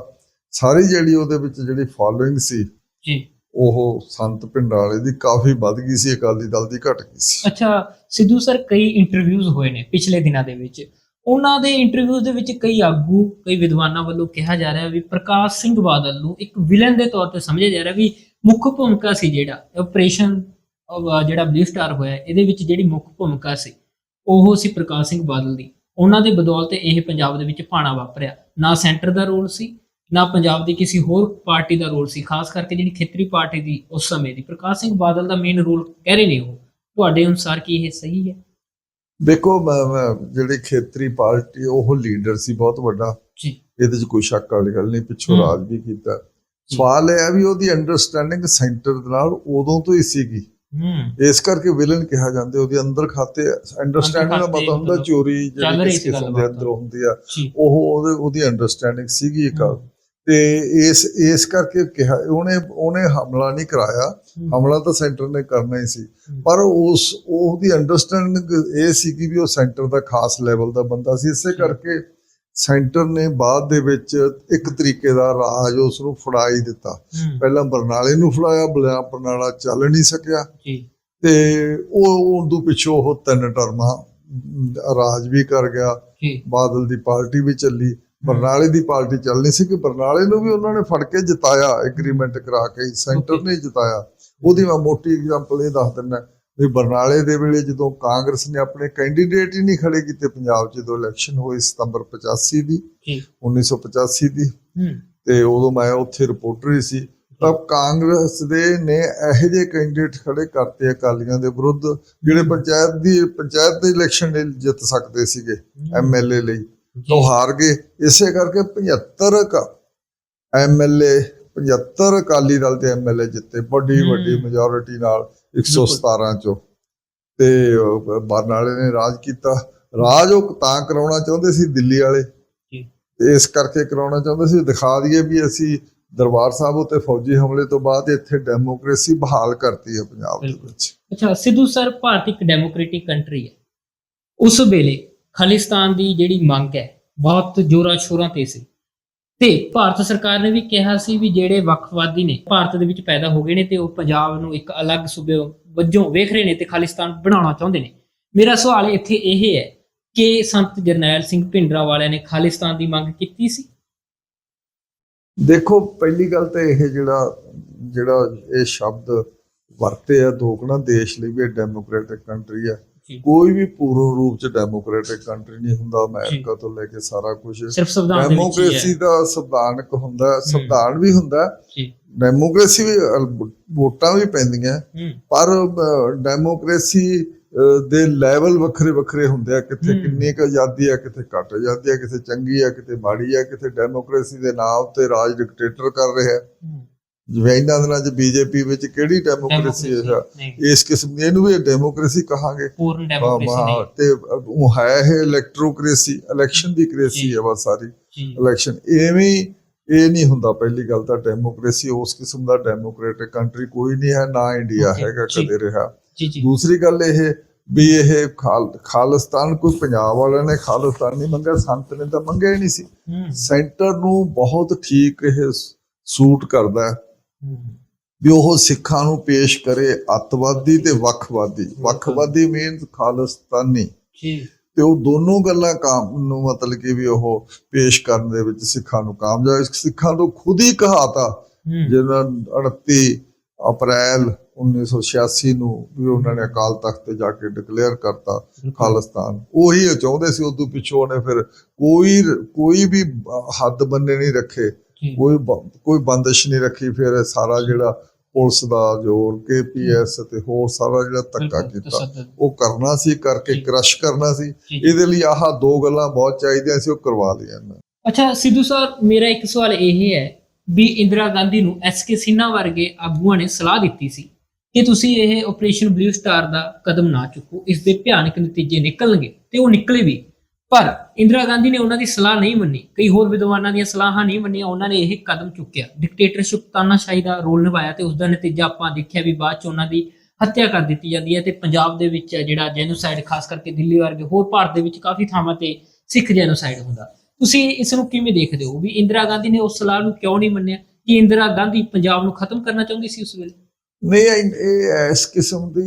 ਸਾਰੀ ਜਿਹੜੀ ਉਹਦੇ ਵਿੱਚ ਜਿਹੜੀ ਫਾਲੋਇੰਗ ਸੀ ਜੀ। ਉਹ ਸੰਤ ਭਿੰਡਰਾਂਵਾਲੇ ਦੀ ਕਾਫੀ ਵੱਧ ਗਈ ਸੀ ਅਕਾਲੀ ਦਲ ਦੀ ਘਟ ਗਈ ਸੀ। ਅੱਛਾ ਸਿੱਧੂ ਸਰ ਕਈ ਇੰਟਰਵਿਊਜ਼ ਹੋਏ ਨੇ ਪਿਛਲੇ ਦਿਨਾਂ ਦੇ ਵਿੱਚ। ਉਹਨਾਂ ਦੇ ਇੰਟਰਵਿਊਜ਼ ਦੇ ਵਿੱਚ ਕਈ ਆਗੂ ਕਈ ਵਿਦਵਾਨਾਂ ਵੱਲੋਂ ਕਿਹਾ ਜਾ ਰਿਹਾ ਵੀ ਪ੍ਰਕਾਸ਼ ਸਿੰਘ ਬਾਦਲ ਨੂੰ ਇੱਕ ਵਿਲਨ ਦੇ ਤੌਰ ਤੇ ਸਮਝਿਆ ਜਾ ਰਿਹਾ ਵੀ ਮੁੱਖ ਭੂਮਿਕਾ ਸੀ ਜਿਹੜਾ ਆਪਰੇਸ਼ਨ ਜਿਹੜਾ ਬਲੂ ਸਟਾਰ ਹੋਇਆ ਇਹਦੇ ਵਿੱਚ ਜਿਹੜੀ ਮੁੱਖ ਭੂਮਿਕਾ ਸੀ। ਉਹ ਸੀ ਪ੍ਰਕਾਸ਼ ਸਿੰਘ ਬਾਦਲ ਦੀ। ਉਹਨਾਂ ਦੇ ਬਦੌਲਤ ਇਹ ਪੰਜਾਬ ਦੇ ਵਿੱਚ ਭਾਣਾ ਵਾਪਰਿਆ। ਨਾ ਸੈਂਟਰ ਦਾ ਰੋਲ ਸੀ ਨਾ ਪੰਜਾਬ ਦੀ ਕਿਸੇ ਹੋਰ ਪਾਰਟੀ ਦਾ ਰੋਲ ਸੀ ਖਾਸ ਕਰਕੇ ਜਿਹੜੀ ਖੇਤਰੀ ਪਾਰਟੀ ਦੀ ਉਸ ਸਮੇਂ ਦੀ। ਪ੍ਰਕਾਸ਼ ਸਿੰਘ ਬਾਦਲ ਦਾ ਮੇਨ ਰੋਲ ਕਹਿ ਰਹੇ ਨੇ ਉਹ। ਤੁਹਾਡੇ ਅਨੁਸਾਰ ਕੀ ਇਹ ਸਹੀ ਹੈ? ਦੇਖੋ ਜਿਹੜੀ ਖੇਤਰੀ ਪਾਰਟੀ ਉਹ ਲੀਡਰ ਸੀ ਬਹੁਤ ਵੱਡਾ। ਜੀ। ਇਹਦੇ 'ਚ ਕੋਈ ਸ਼ੱਕ ਵਾਲੀ ਗੱਲ ਨਹੀਂ ਪਿੱਛੋਂ। ਰਾਜ ਵੀ ਕੀਤਾ। ਸਵਾਲ ਇਹ ਹੈ ਵੀ ਉਹਦੀ ਅੰਡਰਸਟੈਂਡਿੰਗ ਸੈਂਟਰ ਦੇ ਨਾਲ ਉਦੋਂ ਤੋਂ ਹੀ ਸੀਗੀ। ਹੂੰ ਇਸ ਕਰਕੇ ਵਿਲਨ ਕਿਹਾ ਜਾਂਦੇ ਉਹਦੇ ਅੰਦਰ ਖਾਤੇ ਅੰਡਰਸਟੈਂਡਿੰਗ ਦਾ ਮਤਲਬ ਹੁੰਦਾ ਚੋਰੀ ਜਿਹੜੀ ਕਿਸ ਕਿਸਮ ਦੇ। ਅੰਦਰ ਹੁੰਦੀ ਆ ਉਹ ਉਹਦੇ ਅੰਡਰਸਟੈਂਡਿੰਗ ਸੀਗੀ ਇੱਕ। ਤੇ ਇਸ ਇਸ ਕਰਕੇ ਕਿਹਾ ਉਹਨੇ ਉਹਨੇ ਹਮਲਾ ਨਹੀਂ ਕਰਾਇਆ ਹਮ। ਹਮਲਾ ਤਾਂ ਸੈਂਟਰ ਨੇ ਕਰਨਾ ਹੀ ਸੀ। ਪਰ ਉਸ ਉਹਦੀ ਅੰਡਰਸਟੈਂਡਿੰਗ ਇਹ ਸੀ ਕਿ ਵੀ ਉਹ ਸੈਂਟਰ ਦਾ ਖਾਸ ਲੈਵਲ ਦਾ ਬੰਦਾ ਸੀ ਇਸੇ। ਕਰਕੇ ਸੈਂਟਰ ਨੇ ਬਾਅਦ ਦੇ ਵਿੱਚ ਇੱਕ ਤਰੀਕੇ ਦਾ ਰਾਜ ਉਸ ਨੂੰ ਫੜਾ ਹੀ। ਦਿੱਤਾ ਪਹਿਲਾਂ ਬਰਨਾਲੇ ਨੂੰ ਫੜਾਇਆ ਬਲਿਆ ਬਰਨਾਲਾ ਚੱਲ ਨਹੀਂ ਸਕਿਆ। ਤੇ ਉਹ ਉਦੋਂ ਪਿੱਛੋਂ ਉਹ ਤਿੰਨ ਟਰਮਾਂ ਰਾਜ ਵੀ ਕਰ ਗਿਆ। ਬਾਦਲ ਦੀ ਪਾਰਟੀ ਵੀ ਚੱਲੀ। ਬਰਨਾਲੇ ਦੀ ਪਾਰਟੀ ਚੱਲਣੀ ਸੀ ਕਿ ਬਰਨਾਲੇ ਨੂੰ ਵੀ ਉਹਨਾਂ ਨੇ ਫੜ ਕੇ ਜਿਤਾਇਆ ਐਗਰੀਮੈਂਟ ਕਰਾ ਕੇ ਸੈਂਟਰ. ਨੇ ਜਿਤਾਇਆ। ਉਹਦੀ ਮੈਂ ਮੋਟੀ ਐਗਜ਼ਾਮਪਲ ਇਹ ਦੱਸ ਦਿੰਦਾ। ਵੀ ਬਰਨਾਲੇ ਦੇ ਵੇਲੇ ਜਦੋਂ ਕਾਂਗਰਸ ਨੇ ਆਪਣੇ ਕੈਂਡੀਡੇਟ ਹੀ ਨਹੀਂ ਖੜੇ ਕੀਤੇ ਪੰਜਾਬ 'ਚ ਜਦੋਂ ਇਲੈਕਸ਼ਨ ਹੋਈ ਸਤੰਬਰ 85 ਦੀ ਜੀ। 1985 ਦੀ ਤੇ ਉਦੋਂ ਮੈਂ ਉੱਥੇ ਰਿਪੋਰਟਰ ਹੀ ਸੀ। ਤਾਂ ਕਾਂਗਰਸ ਦੇ ਨੇ ਇਹੋ ਜਿਹੇ ਕੈਂਡੀਡੇਟ ਖੜੇ ਕਰਤੇ ਅਕਾਲੀਆਂ ਦੇ ਵਿਰੁੱਧ ਜਿਹੜੇ ਪੰਚਾਇਤ ਦੀ ਪੰਚਾਇਤ ਦੇ ਇਲੈਕਸ਼ਨ ਲਈ ਜਿੱਤ ਸਕਦੇ ਸੀਗੇ ਐਮਐਲਏ ਲਈ। ਤੋਂ ਹਾਰ ਗਏ। ਇਸੇ ਕਰਕੇ 75 ਕ ਐਮਐਲਏ 75 ਅਕਾਲੀ ਦਲ ਦੇ ਐਮਐਲਏ ਜਿੱਤੇ ਵੱਡੀ। ਵੱਡੀ ਮੈਜੋਰਿਟੀ ਨਾਲ। 117 ਚੋਂ। ਤੇ ਉਹ ਬਰਨਾਲੇ ਨੇ ਰਾਜ ਕੀਤਾ। ਰਾਜ ਉਹ ਤਾਂ ਕਰਾਉਣਾ ਚਾਹੁੰਦੇ ਸੀ ਦਿੱਲੀ ਵਾਲੇ। ਇਸ ਕਰਕੇ ਕਰਾਉਣਾ ਚਾਹੁੰਦੇ ਸੀ। ਦਿਖਾ ਦਈਏ ਵੀ ਅਸੀਂ ਦਰਬਾਰ ਸਾਹਿਬ ਉਤੇ ਫੌਜੀ ਹਮਲੇ ਤੋਂ ਬਾਅਦ ਇੱਥੇ ਡੈਮੋਕ੍ਰੇਸੀ ਬਹਾਲ ਕਰਤੀ ਹੈ ਪੰਜਾਬ ਦੇ। ਵਿੱਚ। ਅੱਛਾ ਸਿੱਧੂ ਸਰ ਭਾਰਤ ਇੱਕ ਡੈਮੋਕ੍ਰੈਟਿਕ ਕੰਟਰੀ ਹੈ। ਉਸ ਵੇਲੇ ਖਾਲਿਸਤਾਨ ਦੀ ਜਿਹੜੀ ਮੰਗ ਹੈ ਬਹੁਤ ਜੋਰਾਂ ਸ਼ੋਰਾਂ ਤੇ ਸੀ। ਤੇ ਭਾਰਤ ਸਰਕਾਰ ਨੇ ਵੀ ਕਿਹਾ ਸੀ ਵੀ ਜਿਹੜੇ ਵੱਖਵਾਦੀ ਨੇ ਭਾਰਤ ਦੇ ਵਿੱਚ ਪੈਦਾ ਹੋ ਗਏ ਨੇ ਤੇ ਉਹ ਪੰਜਾਬ ਨੂੰ ਇੱਕ ਅਲੱਗ ਸੂਬੇ ਵਜੋਂ ਵੇਖ ਰਹੇ ਨੇ ਤੇ ਖਾਲਿਸਤਾਨ ਬਣਾਉਣਾ ਚਾਹੁੰਦੇ ਨੇ। ਮੇਰਾ ਸਵਾਲ ਇੱਥੇ ਇਹ ਹੈ ਕਿ ਸੰਤ ਜਰਨੈਲ ਸਿੰਘ ਭਿੰਡਰਾ ਵਾਲਿਆਂ ਨੇ ਖਾਲਿਸਤਾਨ ਦੀ ਮੰਗ ਕੀਤੀ ਸੀ? ਦੇਖੋ, ਪਹਿਲੀ ਗੱਲ ਤਾਂ ਇਹ ਜਿਹੜਾ ਜਿਹੜਾ ਇਹ ਸ਼ਬਦ ਵਰਤੇ ਆ ਦੋਗਣਾ ਦੇਸ਼ ਲਈ ਵੀ ਇਹ ਡੈਮੋਕ੍ਰੈਟਿਕ ਕੰਟਰੀ ਹੈ ਕੋਈ ਵੀ ਪੂਰਨ ਰੂਪ ਚ ਡੈਮੋਕ੍ਰੈਟਿਕ ਕੰਟਰੀ ਨਹੀਂ ਹੁੰਦਾ ਅਮਰੀਕਾ ਤੋਂ ਲੈ ਕੇ ਸਾਰਾ ਕੁਝ ਸਿਰਫ ਸੰਵਿਧਾਨ ਦੇ ਵਿੱਚ ਹੀ ਡੈਮੋਕ੍ਰੇਸੀ ਦਾ ਸੰਵਿਧਾਨਕ ਹੁੰਦਾ ਸੰਵਿਧਾਨ ਵੀ ਹੁੰਦਾ। ਡੈਮੋਕ੍ਰੇਸੀ ਵੀ ਵੋਟਾਂ ਵੀ ਪੈਂਦੀਆਂ। ਪਰ ਡੈਮੋਕ੍ਰੇਸੀ ਦੇ ਲੈਵਲ ਵੱਖਰੇ ਵੱਖਰੇ ਹੁੰਦੇ ਆ। ਹਮ। ਕਿੰਨੀ ਕੁ ਆਜ਼ਾਦੀ ਆ ਕਿਤੇ ਘੱਟ ਆਜ਼ਾਦੀ ਆ ਕਿਤੇ ਚੰਗੀ ਆ ਕਿਤੇ ਮਾੜੀ ਆ ਕਿਤੇ ਡੈਮੋਕ੍ਰੇਸੀ ਦੇ ਨਾਮ ਤੇ ਰਾਜ ਡਿਕਟੇਟਰ ਕਰ ਰਿਹਾ। ਹੈ। ਇਹਨਾਂ ਦਿਨਾਂ 'ਚ ਬੀਜੇਪੀ ਵਿੱਚ ਕਿਹੜੀ ਡੈਮੋਕ੍ਰੇਸੀ ਹੈ? ਇਸ ਕਿਸਮ ਦੀ ਇਹਨੂੰ ਵੀ ਡੈਮੋਕ੍ਰੇਸੀ ਕਹਾਂਗੇ। ਪੂਰਨ ਡੈਮੋਕ੍ਰੇਸੀ ਨਹੀਂ। ਤੇ ਉਹ ਹੈ ਇਹ ਇਲੈਕਟ੍ਰੋਕ੍ਰੇਸੀ ਇਲੈਕਸ਼ਨ ਦੀ ਕ੍ਰੇਸੀ ਜੀ। ਹੈ ਬਸ ਸਾਰੀ। ਜੀ। ਇਲੈਕਸ਼ਨ ਐਵੇਂ ਹੀ ਇਹ ਨਹੀਂ ਹੁੰਦਾ ਪਹਿਲੀ ਗੱਲ ਤਾਂ ਡੈਮੋਕ੍ਰੇਸੀ ਉਸ ਕਿਸਮ ਦਾ ਡੈਮੋਕ੍ਰੈਟਿਕ ਕੰਟਰੀ ਕੋਈ ਨਹੀਂ ਹੈ ਨਾ ਇੰਡੀਆ ਹੈਗਾ। ਕਦੇ ਰਿਹਾ। ਦੂਸਰੀ ਗੱਲ ਇਹ ਵੀ ਇਹ ਖਾਲ- ਖਾਲਿਸਤਾਨ ਕੋਈ ਪੰਜਾਬ ਵਾਲਿਆਂ ਨੇ ਖਾਲਿਸਤਾਨ ਨਹੀਂ ਮੰਗਿਆ ਸੰਤ ਨੇ ਤਾਂ ਮੰਗਿਆ ਹੀ ਨਹੀਂ ਸੀ। ਸੈਂਟਰ ਨੂੰ ਬਹੁਤ ਠੀਕ ਇਹ ਸੂਟ ਕਰਦਾ ਹੂੰ। ਵੀ ਉਹ ਸਿੱਖਾਂ ਨੂੰ ਪੇਸ਼ ਕਰੇ ਅੱਤਵਾਦੀ ਤੇ ਵੱਖਵਾਦੀ। ਵੱਖਵਾਦੀ ਮੀਨਸ ਖਾਲਿਸਤਾਨੀ। ਜੀ। ਤੇ ਉਹ ਦੋਨੋਂ ਗੱਲਾਂ ਕਾਮ ਨੂੰ ਮਤਲਬ ਕਿ ਵੀ ਉਹ ਪੇਸ਼ ਕਰਨ ਦੇ ਵਿੱਚ ਸਿੱਖਾਂ ਨੂੰ ਕਾਮਯਾਬ ਸਿੱਖਾਂ ਤੋਂ ਖੁਦ ਹੀ ਕਹਾਤਾ ਜਿਹਨਾਂ 38 ਅਪ੍ਰੈਲ 1986 ਨੂੰ ਵੀ ਉਹਨਾਂ ਨੇ ਅਕਾਲ ਤਖਤ ਤੇ ਜਾ ਕੇ ਡਿਕਲੇਅਰ ਕਰਤਾ ਖਾਲਿਸਤਾਨ। ਉਹੀ ਚਾਹੁੰਦੇ ਸੀ ਉਦੋਂ ਪਿੱਛੋਂ ਉਹਨੇ ਫਿਰ ਕੋਈ ਕੋਈ ਵੀ ਹੱਦ ਬੰਨੇ ਨਹੀਂ ਰੱਖੇ। ਕੋਈ ਕੋਈ ਬੰਦਿਸ਼ ਨਹੀਂ ਰੱਖੀ ਫਿਰ ਸਾਰਾ ਜਿਹੜਾ ਪੁਲਿਸ ਦਾ ਜ਼ੋਰ ਕੇਪੀਐਸ ਤੇ ਹੋਰ ਸਾਰਾ ਜਿਹੜਾ ਧੱਕਾ ਕੀਤਾ। ਉਹ ਕਰਨਾ ਸੀ ਕਰਕੇ। ਕ੍ਰਸ਼ ਕਰਨਾ ਸੀ। ਇਹਦੇ ਲਈ ਆਹ ਦੋ ਗੱਲਾਂ ਬਹੁਤ ਚਾਹੀਦੀਆਂ ਸੀ ਉਹ ਕਰਵਾ ਲਈਆਂ। ਅੱਛਾ ਸਿੱਧੂ ਸਾਹਿਬ ਮੇਰਾ ਇੱਕ ਸਵਾਲ ਇਹ ਹੈ ਵੀ ਇੰਦਰਾ ਗਾਂਧੀ ਨੂੰ ਐਸਕੇ ਸਿਨਹਾ ਵਰਗੇ ਆਗੂਆਂ ਨੇ ਸਲਾਹ ਦਿੱਤੀ ਸੀ ਕਿ ਤੁਸੀਂ ਇਹ ਆਪਰੇਸ਼ਨ ਬਲੂ ਸਟਾਰ ਦਾ ਕਦਮ ਨਾ ਚੁੱਕੋ ਇਸ ਦੇ ਭਿਆਨਕ ਨਤੀਜੇ ਨਿਕਲਣਗੇ ਤੇ ਉਹ ਨਿਕਲੇ ਵੀ ਪਰ ਇੰਦਰਾ ਗਾਂਧੀ ਨੇ ਉਹਨਾਂ ਦੀ ਸਲਾਹ ਨਹੀਂ ਮੰਨੀ, ਕਈ ਹੋਰ ਵਿਦਵਾਨਾਂ ਦੀਆਂ ਸਲਾਹਾਂ ਨਹੀਂ ਮੰਨੀਆਂ, ਉਹਨਾਂ ਨੇ ਇਹ ਕਦਮ ਚੁੱਕਿਆ। ਡਿਕਟੇਟਰਸ਼ਿਪ ਤਾਨਾਸ਼ਾਹੀ ਦਾ ਰੋਲ ਨਿਭਾਇਆ ਤੇ ਉਸ ਦਾ ਨਤੀਜਾ ਆਪਾਂ ਦੇਖਿਆ ਵੀ ਬਾਅਦ ਚ ਉਹਨਾਂ ਦੀ ਹੱਤਿਆ ਕਰ ਦਿੱਤੀ ਜਾਂਦੀ ਹੈ ਤੇ ਪੰਜਾਬ ਦੇ ਵਿੱਚ ਜਿਹੜਾ ਜੈਨੋਸਾਈਡ ਖਾਸ ਕਰਕੇ ਦਿੱਲੀ ਵਰਗੇ ਹੋਰ ਭਾਰਤ ਦੇ ਵਿੱਚ ਕਾਫੀ ਥਾਵਾਂ ਤੇ ਸਿੱਖ ਜੈਨੋਸਾਈਡ ਹੁੰਦਾ। ਤੁਸੀਂ ਇਸ ਨੂੰ ਕਿਵੇਂ ਦੇਖਦੇ ਹੋ ਵੀ ਇੰਦਰਾ ਗਾਂਧੀ ਨੇ ਉਸ ਸਲਾਹ ਨੂੰ ਕਿਉਂ ਨਹੀਂ ਮੰਨਿਆ? ਕਿ ਇੰਦਰਾ ਗਾਂਧੀ ਪੰਜਾਬ ਨੂੰ ਖਤਮ ਕਰਨਾ ਚਾਹੁੰਦੀ ਸੀ ਉਸ ਵੇਲੇ? ਨਹੀਂ, ਇਹ ਇਸ ਕਿਸਮ ਦੀ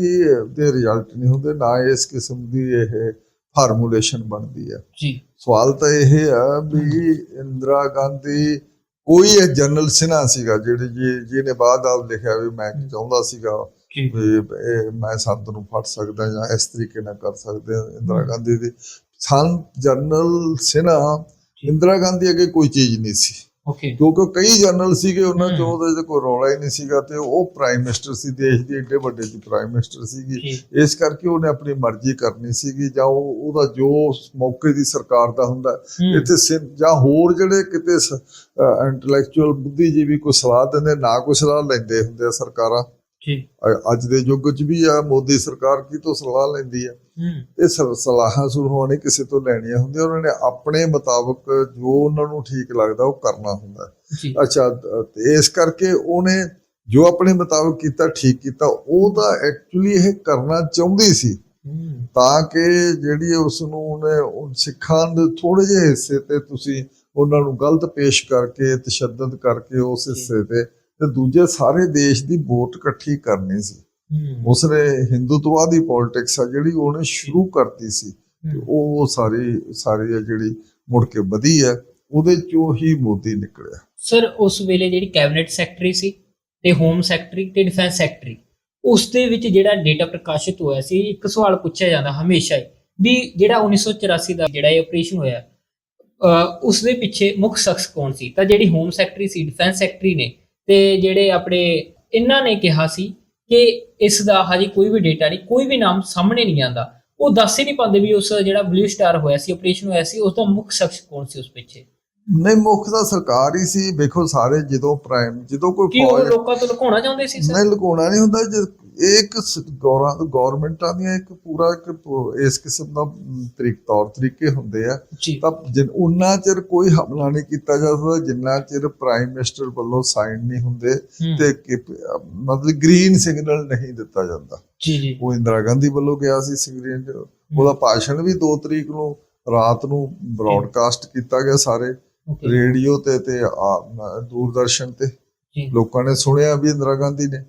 ਦੇ ਰਿਜ਼ਲਟ ਨਹੀਂ ਹੁੰਦੇ, ਨਾ ਇਸ ਕਿਸਮ ਦੀ ਇਹ ਫਾਰਮੂਲੇਸ਼ਨ ਬਣਦੀ ਹੈ। ਜੀ। ਸਵਾਲ ਤਾਂ ਇਹ ਆ ਵੀ ਇੰਦਰਾ ਗਾਂਧੀ ਕੋਈ ਇਹ ਜਨਰਲ ਸਿਨਾ ਸੀਗਾ ਜਿਹੜੇ ਜੀ ਜਿਹਨੇ ਬਾਅਦ ਆਪ ਲਿਖਿਆ ਵੀ ਮੈਂ ਚਾਹੁੰਦਾ ਸੀਗਾ ਵੀ ਇਹ ਮੈਂ ਸੰਤ ਨੂੰ ਫੜ ਸਕਦਾ ਜਾਂ ਇਸ ਤਰੀਕੇ ਨਾਲ ਕਰ ਸਕਦੇ ਹਾਂ। ਇੰਦਰਾ ਗਾਂਧੀ ਦੀ। ਸੰਤ ਜਨਰਲ ਸਿਨਾ ਇੰਦਰਾ ਗਾਂਧੀ ਅੱਗੇ ਕੋਈ ਚੀਜ਼ ਨਹੀਂ ਸੀ। ਓਕੇ ਕਿਉਂਕਿ ਕਈ ਜਨਰਲ ਸੀਗੇ ਉਹਨਾਂ। ਚੋਂ ਉਹਦੇ ਕੋਈ ਰੌਲਾ ਹੀ ਨਹੀਂ ਸੀਗਾ ਤੇ ਉਹ ਪ੍ਰਾਈਮ ਮਿਨਿਸਟਰ ਸੀ ਦੇਸ਼ ਦੀ ਏਡੇ ਵੱਡੇ ਦੀ ਪ੍ਰਾਈਮ ਮਿਨਿਸਟਰ ਸੀਗੀ। ਇਸ ਕਰਕੇ ਉਹਨੇ ਆਪਣੀ ਮਰਜ਼ੀ ਕਰਨੀ ਸੀਗੀ ਜਾਂ ਉਹ ਉਹਦਾ ਜੋ ਮੌਕੇ ਦੀ ਸਰਕਾਰ ਦਾ ਹੁੰਦਾ ਇੱਥੇ ਜਾਂ ਹੋਰ ਜਿਹੜੇ ਕਿਤੇ ਇੰਟੈਲੈਕਚੁਅਲ ਬੁੱਧੀਜੀਵੀ ਕੋਈ ਸਲਾਹ ਦਿੰਦੇ ਨਾ ਕੋਈ ਸਲਾਹ ਲੈਂਦੇ ਹੁੰਦੇ ਸਰਕਾਰਾਂ। ਜੀ। ਅੱਜ ਦੇ ਯੁੱਗ 'ਚ ਵੀ ਆ ਮੋਦੀ ਸਰਕਾਰ ਕੀ ਤੋਂ ਸਲਾਹ ਲੈਂਦੀ ਆ? ਇਹ ਸਲਾਹਾਂ ਸੁਲਾਹਾਂ ਨੇ ਕਿਸੇ ਤੋਂ ਲੈਣੀਆਂ ਹੁੰਦੀਆਂ ਉਹਨਾਂ ਨੇ ਆਪਣੇ ਮੁਤਾਬਕ ਜੋ ਉਹਨਾਂ ਨੂੰ ਠੀਕ ਲੱਗਦਾ ਉਹ ਕਰਨਾ ਹੁੰਦਾ। ਅੱਛਾ ਤੇ ਇਸ ਕਰਕੇ ਉਹਨੇ ਜੋ ਆਪਣੇ ਮੁਤਾਬਕ ਕੀਤਾ ਠੀਕ ਕੀਤਾ ਉਹ ਤਾਂ ਐਕਚੁਅਲੀ ਇਹ ਕਰਨਾ ਚਾਹੁੰਦੀ ਸੀ। ਤਾਂ ਕਿ ਜਿਹੜੀ ਉਸ ਨੂੰ ਉਹਨੇ ਉਹ ਸਿੱਖਾਂ ਦੇ ਥੋੜੇ ਜਿਹੇ ਹਿੱਸੇ ਤੇ ਤੁਸੀਂ ਉਹਨਾਂ ਨੂੰ ਗਲਤ ਪੇਸ਼ ਕਰਕੇ ਤਸ਼ੱਦਦ ਕਰਕੇ ਉਸ ਹਿੱਸੇ ਤੇ ਤੇ ਦੂਜੇ ਸਾਰੇ ਦੇਸ਼ ਦੀ ਵੋਟ ਇਕੱਠੀ ਕਰਨੀ ਸੀ। ਉਸਨੇ ਹਿੰਦੂਤਵਾ ਦੀ ਪੋਲਿਟਿਕਸ ਆ ਜਿਹੜੀ ਉਹਨੇ ਸ਼ੁਰੂ ਕਰਤੀ ਸੀ ਉਹ ਸਾਰੀ ਸਾਰੀ ਆ ਜਿਹੜੀ ਮੁੜ ਕੇ ਵਧੀ ਹੈ ਉਹਦੇ ਚੋਂ ਹੀ ਮੋਦੀ ਨਿਕਲਿਆ। ਸਰ ਉਸ ਵੇਲੇ ਜਿਹੜੀ ਕੈਬਨਿਟ ਸੈਕਟਰੀ ਸੀ ਤੇ ਹੋਮ ਸੈਕਟਰੀ ਤੇ ਡਿਫੈਂਸ ਸੈਕਟਰੀ ਉਸ ਦੇ ਵਿੱਚ ਜਿਹੜਾ ਡੇਟਾ ਪ੍ਰਕਾਸ਼ਿਤ ਹੋਇਆ ਸੀ ਇੱਕ ਸਵਾਲ ਪੁੱਛਿਆ ਜਾਂਦਾ ਹਮੇਸ਼ਾ ਹੀ ਵੀ ਜਿਹੜਾ 1984 ਦਾ ਜਿਹੜਾ ਇਹ ਆਪਰੇਸ਼ਨ ਹੋਇਆ ਉਸ ਦੇ ਪਿੱਛੇ ਮੁੱਖ ਸ਼ਖਸ ਕੌਣ ਸੀ? ਤਾਂ ਜਿਹੜੀ ਹੋਮ ਸੈਕਟਰੀ ਸੀ ਡਿਫੈਂਸ ਸੈਕਟਰੀ ਨੇ ਤੇ ਜਿਹੜੇ ਆਪਣੇ, ਇਹਨਾਂ ਨੇ ਕਿਹਾ ਸੀ ਕਿ ਇਸ ਦਾ ਹਜੇ ਕੋਈ ਵੀ ਡੇਟਾ ਨਹੀਂ, ਕੋਈ ਵੀ ਨਾਮ ਸਾਹਮਣੇ ਨਹੀਂ ਆਂਦਾ ਉਹ ਦੱਸ ਹੀ ਨਹੀਂ ਪਾਉਂਦੇ ਵੀ ਉਸ ਜਿਹੜਾ ਬਲੂ ਸਟਾਰ ਹੋਇਆ ਸੀ ਆਪਰੇਸ਼ਨ ਹੋਇਆ ਸੀ, ਉਸ ਦਾ ਮੁੱਖ ਸ਼ਖਸ ਕੌਣ ਸੀ ਉਸ ਪਿੱਛੇ? ਨਹੀਂ ਮੁੱਖ ਤਾਂ ਸਰਕਾਰ ਹੀ ਸੀ। ਵੇਖੋ ਸਾਰੇ ਜਦੋਂ ਪ੍ਰਾਈਮ ਜਦੋਂ ਕੋਈ ਕੀ ਉਹ ਫੌਜ ਲੋਕਾਂ ਤੋਂ ਲੁਕਾਉਣਾ ਚਾਹੁੰਦੇ ਸੀ ਸਰ? ਨਹੀਂ ਲੁਕਾਉਣਾ ਨਹੀਂ ਹੁੰਦਾ। ਜੇ ਇਹ ਇੱਕ ਗੌਰਾਂ ਗਵਰਨਮੈਂਟਾਂ ਦੀਆਂ ਇੱਕ ਪੂਰਾ ਇੱਕ ਪ- ਇਸ ਕਿਸਮ ਦਾ ਤਰੀਕ ਤੌਰ ਤਰੀਕੇ ਹੁੰਦੇ ਆ। ਜੀ। ਤਾਂ ਜਿਨ ਉਨਾ ਚਿਰ ਕੋਈ ਹਮਲਾ ਨਹੀਂ ਕੀਤਾ ਜਾ ਸਕਦਾ ਜਿੰਨਾ ਚਿਰ ਪ੍ਰਾਈਮ ਮਿਨਿਸਟਰ ਵੱਲੋਂ ਸਾਈਨ ਨਹੀਂ ਹੁੰਦੇ ਤੇ ਕਿ ਮਤਲਬ ਗ੍ਰੀਨ ਸਿਗਨਲ ਨਹੀਂ ਦਿੱਤਾ ਜਾਂਦਾ। ਜੀ ਜੀ। ਉਹ ਇੰਦਰਾ ਗਾਂਧੀ ਵੱਲੋਂ ਗਿਆ ਸੀ ਸਿਗਨਲ ਉਹਦਾ ਭਾਸ਼ਣ ਵੀ 2 ਤਰੀਕ ਨੂੰ ਰਾਤ ਨੂੰ ਬ੍ਰਾਡਕਾਸਟ ਕੀਤਾ ਗਿਆ ਸਾਰੇ। ਰੇਡੀਓ ਤੇ ਤੇ ਆ- ਦੂਰਦਰਸ਼ਨ ਤੇ ਜੀ। ਲੋਕਾਂ ਨੇ ਸੁਣਿਆ ਵੀ ਇੰਦਰਾ ਗਾਂਧੀ ਨੇ।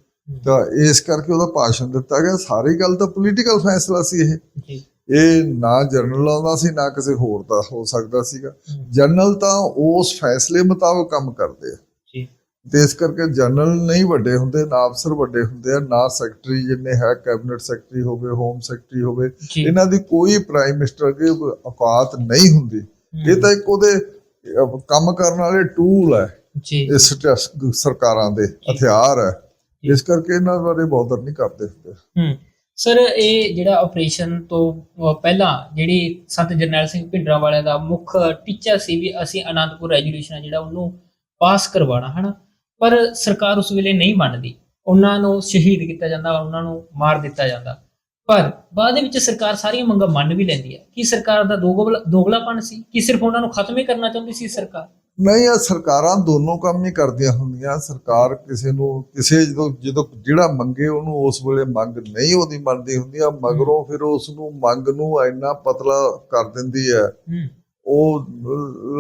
ਤਾਂ ਇਸ ਕਰਕੇ ਉਹਦਾ ਭਾਸ਼ਣ ਦਿੱਤਾ ਗਿਆ। ਸਾਰੀ ਗੱਲ ਤਾਂ ਪੋਲੀਟੀਕਲ ਫੈਸਲਾ ਸੀ ਇਹ। ਜੀ। ਇਹ ਨਾ ਜਰਨਲ ਆਉਂਦਾ ਸੀ ਨਾ ਕਿਸੇ ਹੋਰ ਦਾ ਹੋ ਸਕਦਾ ਸੀਗਾ। ਹਮ, ਜਰਨਲ ਤਾਂ ਉਸ ਫੈਸਲੇ ਮੁਤਾਬਕ ਕੰਮ ਕਰਦੇ ਆ। ਜੀ। ਤੇ ਇਸ ਕਰਕੇ ਜਰਨਲ ਨਹੀਂ ਵੱਡੇ ਹੁੰਦੇ ਨਾ ਅਫਸਰ ਵੱਡੇ ਹੁੰਦੇ ਆ ਨਾ ਸੈਕਟਰੀ ਜਿੰਨੇ ਹੈ ਕੈਬਨਿਟ ਸੈਕਟਰੀ ਹੋਵੇ ਹੋਮ ਸੈਕਟਰੀ ਹੋਵੇ। ਜੀ। ਇਹਨਾਂ ਦੀ ਕੋਈ ਪ੍ਰਾਈਮ ਮਿਨਿਸਟਰ ਅੱਗੇ ਔਕਾਤ ਨਹੀਂ ਹੁੰਦੀ। ਇਹ ਤਾਂ ਇੱਕ ਉਹਦੇ ਕੰਮ ਕਰਨ ਵਾਲੇ ਟੂਲ ਹੈ। ਜੀ। ਇਸ ਸ- ਸਰਕਾਰਾਂ ਦੇ ਹਥਿਆਰ ਹੈ। ਇਸ ਕਰਕੇ ਇਹਨਾਂ ਬਾਰੇ ਬੌਦਰ ਨਹੀਂ ਕਰਦੇ ਹੁੰਦੇ। ਹਮ ਸਰ ਇਹ ਜਿਹੜਾ ਆਪਰੇਸ਼ਨ ਤੋਂ ਪਹਿਲਾਂ ਜਿਹੜੀ ਸੰਤ ਜਰਨੈਲ ਸਿੰਘ ਭਿੰਡਰਾਂ ਵਾਲਿਆਂ ਦਾ ਮੁੱਖ ਟੀਚਾ ਸੀ ਵੀ ਅਸੀਂ ਆਨੰਦਪੁਰ ਰੈਜੋਲੂਸ਼ਨ ਆ ਜਿਹੜਾ ਉਹਨੂੰ ਪਾਸ ਕਰਵਾਉਣਾ ਹਨਾ? ਪਰ ਸਰਕਾਰ ਉਸ ਵੇਲੇ ਨਹੀਂ ਮੰਨਦੀ। ਉਹਨਾਂ ਨੂੰ ਸ਼ਹੀਦ ਕੀਤਾ ਜਾਂਦਾ ਉਹਨਾਂ ਨੂੰ ਮਾਰ ਦਿੱਤਾ ਜਾਂਦਾ। ਪਰ ਬਾਅਦ ਵਿੱਚ ਸਰਕਾਰ ਸਾਰੀਆਂ ਮੰਗਾਂ ਮੰਨ ਵੀ ਲੈਂਦੀ ਹੈ ਕੀ ਸਰਕਾਰ ਦਾ ਦੋਗਲਾ ਦੋਗਲਾਪਨ ਸੀ? ਕਿ ਸਿਰਫ ਉਹਨਾਂ ਨੂੰ ਖਤਮ ਹੀ ਕਰਨਾ ਚਾਹੁੰਦੀ ਸੀ ਸਰਕਾਰ? ਨਹੀਂ ਆ ਸਰਕਾਰਾਂ ਦੋਨੋਂ ਕੰਮ ਹੀ ਕਰਦੀਆਂ ਹੁੰਦੀਆਂ। ਸਰਕਾਰ ਕਿਸੇ ਨੂੰ ਕਿਸੇ ਜਦੋਂ ਜਦੋਂ ਜਿਹੜਾ ਮੰਗੇ ਉਹਨੂੰ ਉਸ ਵੇਲੇ ਮੰਗ ਨਹੀਂ ਉਹਦੀ ਮੰਨਦੀ ਹੁੰਦੀ ਆ। ਮਗਰੋਂ ਫਿਰ ਉਸ ਨੂੰ ਮੰਗ ਨੂੰ ਇੰਨਾ ਪਤਲਾ ਕਰ ਦਿੰਦੀ ਹੈ। ਉਹ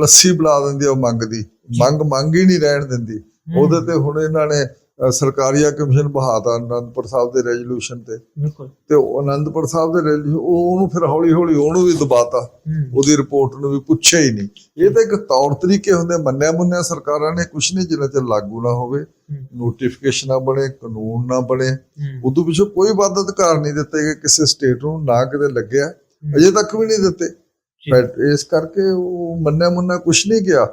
ਲੱਸੀ ਬਣਾ ਦਿੰਦੀ ਆ ਉਹ ਮੰਗ ਦੀ। ਮੰਗ ਮੰਗ ਹੀ ਨਹੀਂ ਰਹਿਣ ਦਿੰਦੀ। ਉਹਦੇ ਤੇ ਹੁਣ ਇਹਨਾਂ ਨੇ ਸਰਕਾਰੀਆ ਕਮਿਸ਼ਨ ਬਹਾਤਾ ਅਨੰਦਪੁਰ ਸਾਹਿਬ ਦੇ ਰੈਜ਼ੋਲੂਸ਼ਨ ਤੇ। ਬਿਲਕੁਲ। ਤੇ ਉਹ ਅਨੰਦਪੁਰ ਸਾਹਿਬ ਦੇ ਉਹ ਉਹਨੂੰ ਫਿਰ ਹੌਲੀ ਹੌਲੀ ਉਹਨੂੰ ਵੀ ਦਬਾਤਾ। ਉਹਦੀ ਰਿਪੋਰਟ ਨੂੰ ਵੀ ਪੁੱਛਿਆ ਹੀ ਨਹੀਂ। ਇਹ ਤਾਂ ਇੱਕ ਤੌਰ ਤਰੀਕੇ ਹੁੰਦੇ ਮੰਨਿਆ ਮੁੰਨਿਆ ਸਰਕਾਰਾਂ ਨੇ ਕੁਝ ਨਹੀਂ ਜਿੰਨਾ ਚਿਰ ਲਾਗੂ ਨਾ ਹੋਵੇ। ਨੋਟੀਫਿਕੇਸ਼ਨ ਨਾ ਬਣੇ ਕਾਨੂੰਨ ਨਾ ਬਣੇ। ਉਦੋਂ ਪਿੱਛੋਂ ਕੋਈ ਵੱਧ ਅਧਿਕਾਰ ਨਹੀਂ ਦਿੱਤੇ ਗਏ ਕਿਸੇ ਸਟੇਟ ਨੂੰ ਨਾ ਕਿਤੇ ਲੱਗਿਆ। ਅਜੇ ਤੱਕ ਵੀ ਨਹੀਂ ਦਿੱਤੇ। ਇਸ ਕਰਕੇ ਉਹ ਮੰਨਿਆ ਮੁੰਨਿਆ ਕੁਝ ਨਹੀਂ ਗਿਆ।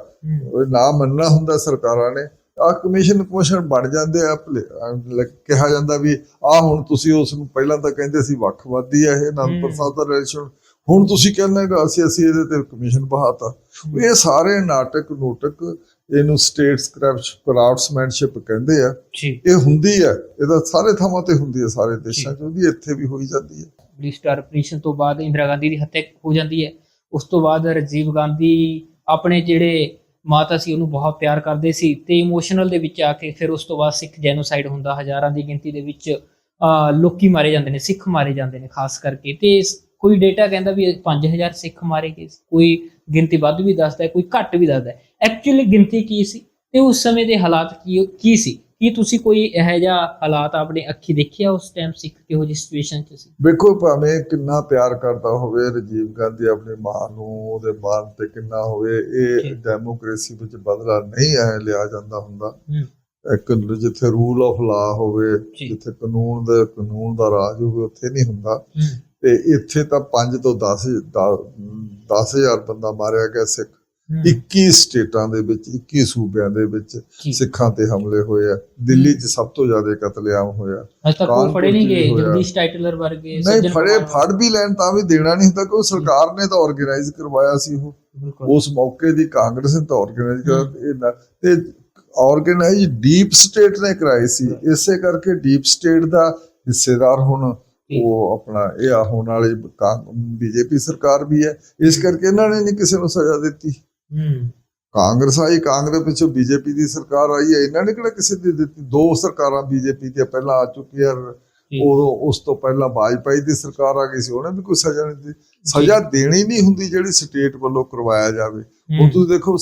ਨਾ ਮੰਨਣਾ ਹੁੰਦਾ ਸਰਕਾਰਾਂ ਨੇ। ਆ ਕਮਿਸ਼ਨ ਕਮਿਸ਼ਨ ਬਣ ਜਾਂਦੇ ਆ ਕਿਹਾ ਜਾਂਦਾ ਵੀ ਆ ਹੁਣ ਤੁਸੀਂ ਉਸ ਨੂੰ ਪਹਿਲਾਂ ਤਾਂ ਕਹਿੰਦੇ ਸੀ ਵੱਖਵਾਦੀ ਆ ਇਹ ਅਨੰਦਪੁਰ। ਸਾਹਿਬ ਦਾ ਰਿਲੇਸ਼ਨ ਹੁਣ ਤੁਸੀਂ ਕਹਿੰਦੇ ਹੋ ਅਸੀਂ ਅਸੀਂ ਇਹਦੇ ਤੇ ਕਮਿਸ਼ਨ ਬਹਾਤਾ। ਇਹ ਸਾਰੇ ਨਾਟਕ ਨੋਟਕ ਇਹਨੂੰ ਸਟੇਟ ਕਰਾਫਟਸਮੈਨਸ਼ਿਪ ਕਹਿੰਦੇ ਆ। ਇਹ ਹੁੰਦੀ ਹੈ ਇਹਦਾ ਸਾਰੇ ਥਾਵਾਂ ਤੇ ਹੁੰਦੀ ਹੈ ਸਾਰੇ ਦੇਸ਼ਾਂ 'ਚ ਉਹਦੀ ਇੱਥੇ ਵੀ ਹੋਈ ਜਾਂਦੀ ਹੈ ਬਲੀ ਸਟਾਰ ਆਪਰੇਸ਼ਨ ਤੋਂ ਬਾਅਦ ਇੰਦਰਾ ਗਾਂਧੀ ਦੀ ਹੱਤਿਆ ਹੋ ਜਾਂਦੀ ਹੈ। ਉਸ ਤੋਂ ਬਾਅਦ ਰਾਜੀਵ ਗਾਂਧੀ ਆਪਣੇ ਜਿਹੜੇ ਮਾਤਾ ਸੀ ਉਹਨੂੰ ਬਹੁਤ ਪਿਆਰ ਕਰਦੇ ਸੀ ਤੇ ਇਮੋਸ਼ਨਲ ਦੇ ਵਿੱਚ ਆ ਕੇ ਫਿਰ ਉਸ ਤੋਂ ਬਾਅਦ ਸਿੱਖ ਜੈਨੋਸਾਈਡ ਹੁੰਦਾ ਹਜ਼ਾਰਾਂ ਦੀ ਗਿਣਤੀ ਦੇ ਵਿੱਚ ਅਹ, ਲੋਕੀ ਮਾਰੇ ਜਾਂਦੇ ਨੇ ਸਿੱਖ ਮਾਰੇ ਜਾਂਦੇ ਨੇ ਖਾਸ ਕਰਕੇ ਤੇ ਕੋਈ ਡੇਟਾ ਕਹਿੰਦਾ ਵੀ 5000 ਸਿੱਖ ਮਾਰੇ ਗਏ ਕੋਈ ਗਿਣਤੀ ਵੱਧ ਵੀ ਦੱਸਦਾ ਕੋਈ ਘੱਟ ਵੀ ਦੱਸਦਾ ਹੈ। ਐਕਚੁਅਲੀ ਗਿਣਤੀ ਕੀ ਸੀ ਤੇ ਉਸ ਸਮੇਂ ਦੇ ਹਾਲਾਤ ਕੀ ਕੀ ਸੀ? ਕੀ ਤੁਸੀਂ ਕੋਈ ਇਹੋ ਜਿਹਾ ਹਾਲਾਤ ਆਪਣੇ ਅੱਖੀ ਦੇਖਿਆ ਉਸ ਟਾਈਮ ਸਿੱਖ ਕਿਹੋ ਜਿਹੀ ਸਿਚੁਏਸ਼ਨ ਚ ਸੀ? ਵੇਖੋ ਭਾਵੇਂ ਕਿੰਨਾ ਪਿਆਰ ਕਰਦਾ ਹੋਵੇ ਰਾਜੀਵ ਗਾਂਧੀ ਆਪਣੀ ਮਾਂ ਨੂੰ ਉਹਦੇ ਮਾਨ ਤੇ ਕਿੰਨਾ ਹੋਵੇ। ਇਹ ਡੈਮੋਕ੍ਰੇਸੀ ਵਿੱਚ ਬਦਲਾ ਨਹੀਂ ਐ ਲਿਆ ਜਾਂਦਾ ਹੁੰਦਾ। ਹੂੰ। ਇੱਕ ਜਿੱਥੇ ਰੂਲ ਆਫ ਲਾ ਹੋਵੇ। ਜਿੱਥੇ ਕਾਨੂੰਨ ਦਾ ਕਾਨੂੰਨ ਦਾ ਰਾਜ ਹੋਵੇ ਉੱਥੇ ਨਹੀਂ ਹੁੰਦਾ। ਹੂੰ। ਤੇ ਇੱਥੇ ਤਾਂ 5 ਤੋਂ 10 10000 ਬੰਦਾ ਮਾਰਿਆ ਗਿਆ ਸਿੱਖ। ਹੂੰ, 21 ਸਟੇਟਾਂ ਦੇ ਵਿੱਚ 21 ਸੂਬਿਆਂ ਦੇ ਵਿੱਚ। ਸਿੱਖਾਂ ਤੇ ਹਮਲੇ ਹੋਏ ਆ। ਦਿੱਲੀ 'ਚ ਸਭ ਤੋਂ ਜ਼ਿਆਦਾ ਕਤਲੇਆਮ ਹੋਇਆ। ਅੱਜ ਤੱਕ ਕਾਨਪੁਰ ਫੜੇ ਨਹੀਂ ਗਏ। ਜਗਦੀਸ਼ ਟਾਈਟਲਰ ਵਰਗੇ ਨਹੀਂ ਫੜੇ ਫੜ ਵੀ ਲੈਣ ਤਾਂ ਵੀ ਦੇਣਾ ਨਹੀਂ ਹੁੰਦਾ ਕਿਉਂ ਸਰਕਾਰ ਨੇ ਤਾਂ ਆਰਗੇਨਾਈਜ਼ ਕਰਵਾਇਆ ਸੀ ਉਹ। ਬਿਲਕੁਲ। ਉਸ ਮੌਕੇ ਦੀ ਕਾਂਗਰਸ ਨੇ ਤਾਂ ਆਰਗੇਨਾਈਜ਼ ਕਰ ਤੇ ਆਰਗੇਨਾਈਜ਼ ਡੀਪ ਸਟੇਟ ਨੇ ਕਰਾਈ ਸੀ। ਇਸੇ ਕਰਕੇ ਡੀਪ ਸਟੇਟ ਦਾ ਹਿੱਸੇਦਾਰ ਹੁਣ। ਉਹ ਆਪਣਾ ਇਹ ਆ ਹੋਣ ਵਾਲੀ ਬੀਜੇਪੀ ਸਰਕਾਰ ਵੀ ਹੈ। ਇਸ ਕਰਕੇ ਇਹਨਾਂ ਨੇ ਨਹੀਂ ਕਿਸੇ ਨੂੰ ਸਜ਼ਾ ਦਿੱਤੀ। ਹੂੰ। ਕਾਂਗਰਸ ਆਈ ਕਾਂਗਰਸ ਪਿੱਛੋਂ ਬੀਜੇਪੀ ਦੀ ਸਰਕਾਰ ਆਈ ਹੈ। ਇਹਨਾਂ ਨੇ ਕਿਹੜਾ ਕਿਸੇ ਦੀ ਦਿੱਤੀ? ਦੋ ਸਰਕਾਰਾਂ ਬੀਜੇਪੀ ਦੀਆਂ ਪਹਿਲਾਂ ਆ ਚੁੱਕੀਆਂ। ਉਦੋਂ ਉਸ ਤੋਂ ਪਹਿਲਾਂ ਵਾਜਪਾਈ ਦੀ ਸਰਕਾਰ ਆ ਗਈ ਸੀ। ਉਹਨੇ ਵੀ ਕੋਈ ਸਜ਼ਾ ਨਹੀਂ ਦਿੱਤੀ। ਸਜ਼ਾ ਦੇਣੀ ਨਹੀਂ ਹੁੰਦੀ ਜਿਹੜੀ ਸਟੇਟ ਵੱਲੋਂ ਕਰਵਾਇਆ ਜਾਵੇ। ਹੁਣ ਹੂੰ, ਤੁਸੀਂ ਦੇਖੋ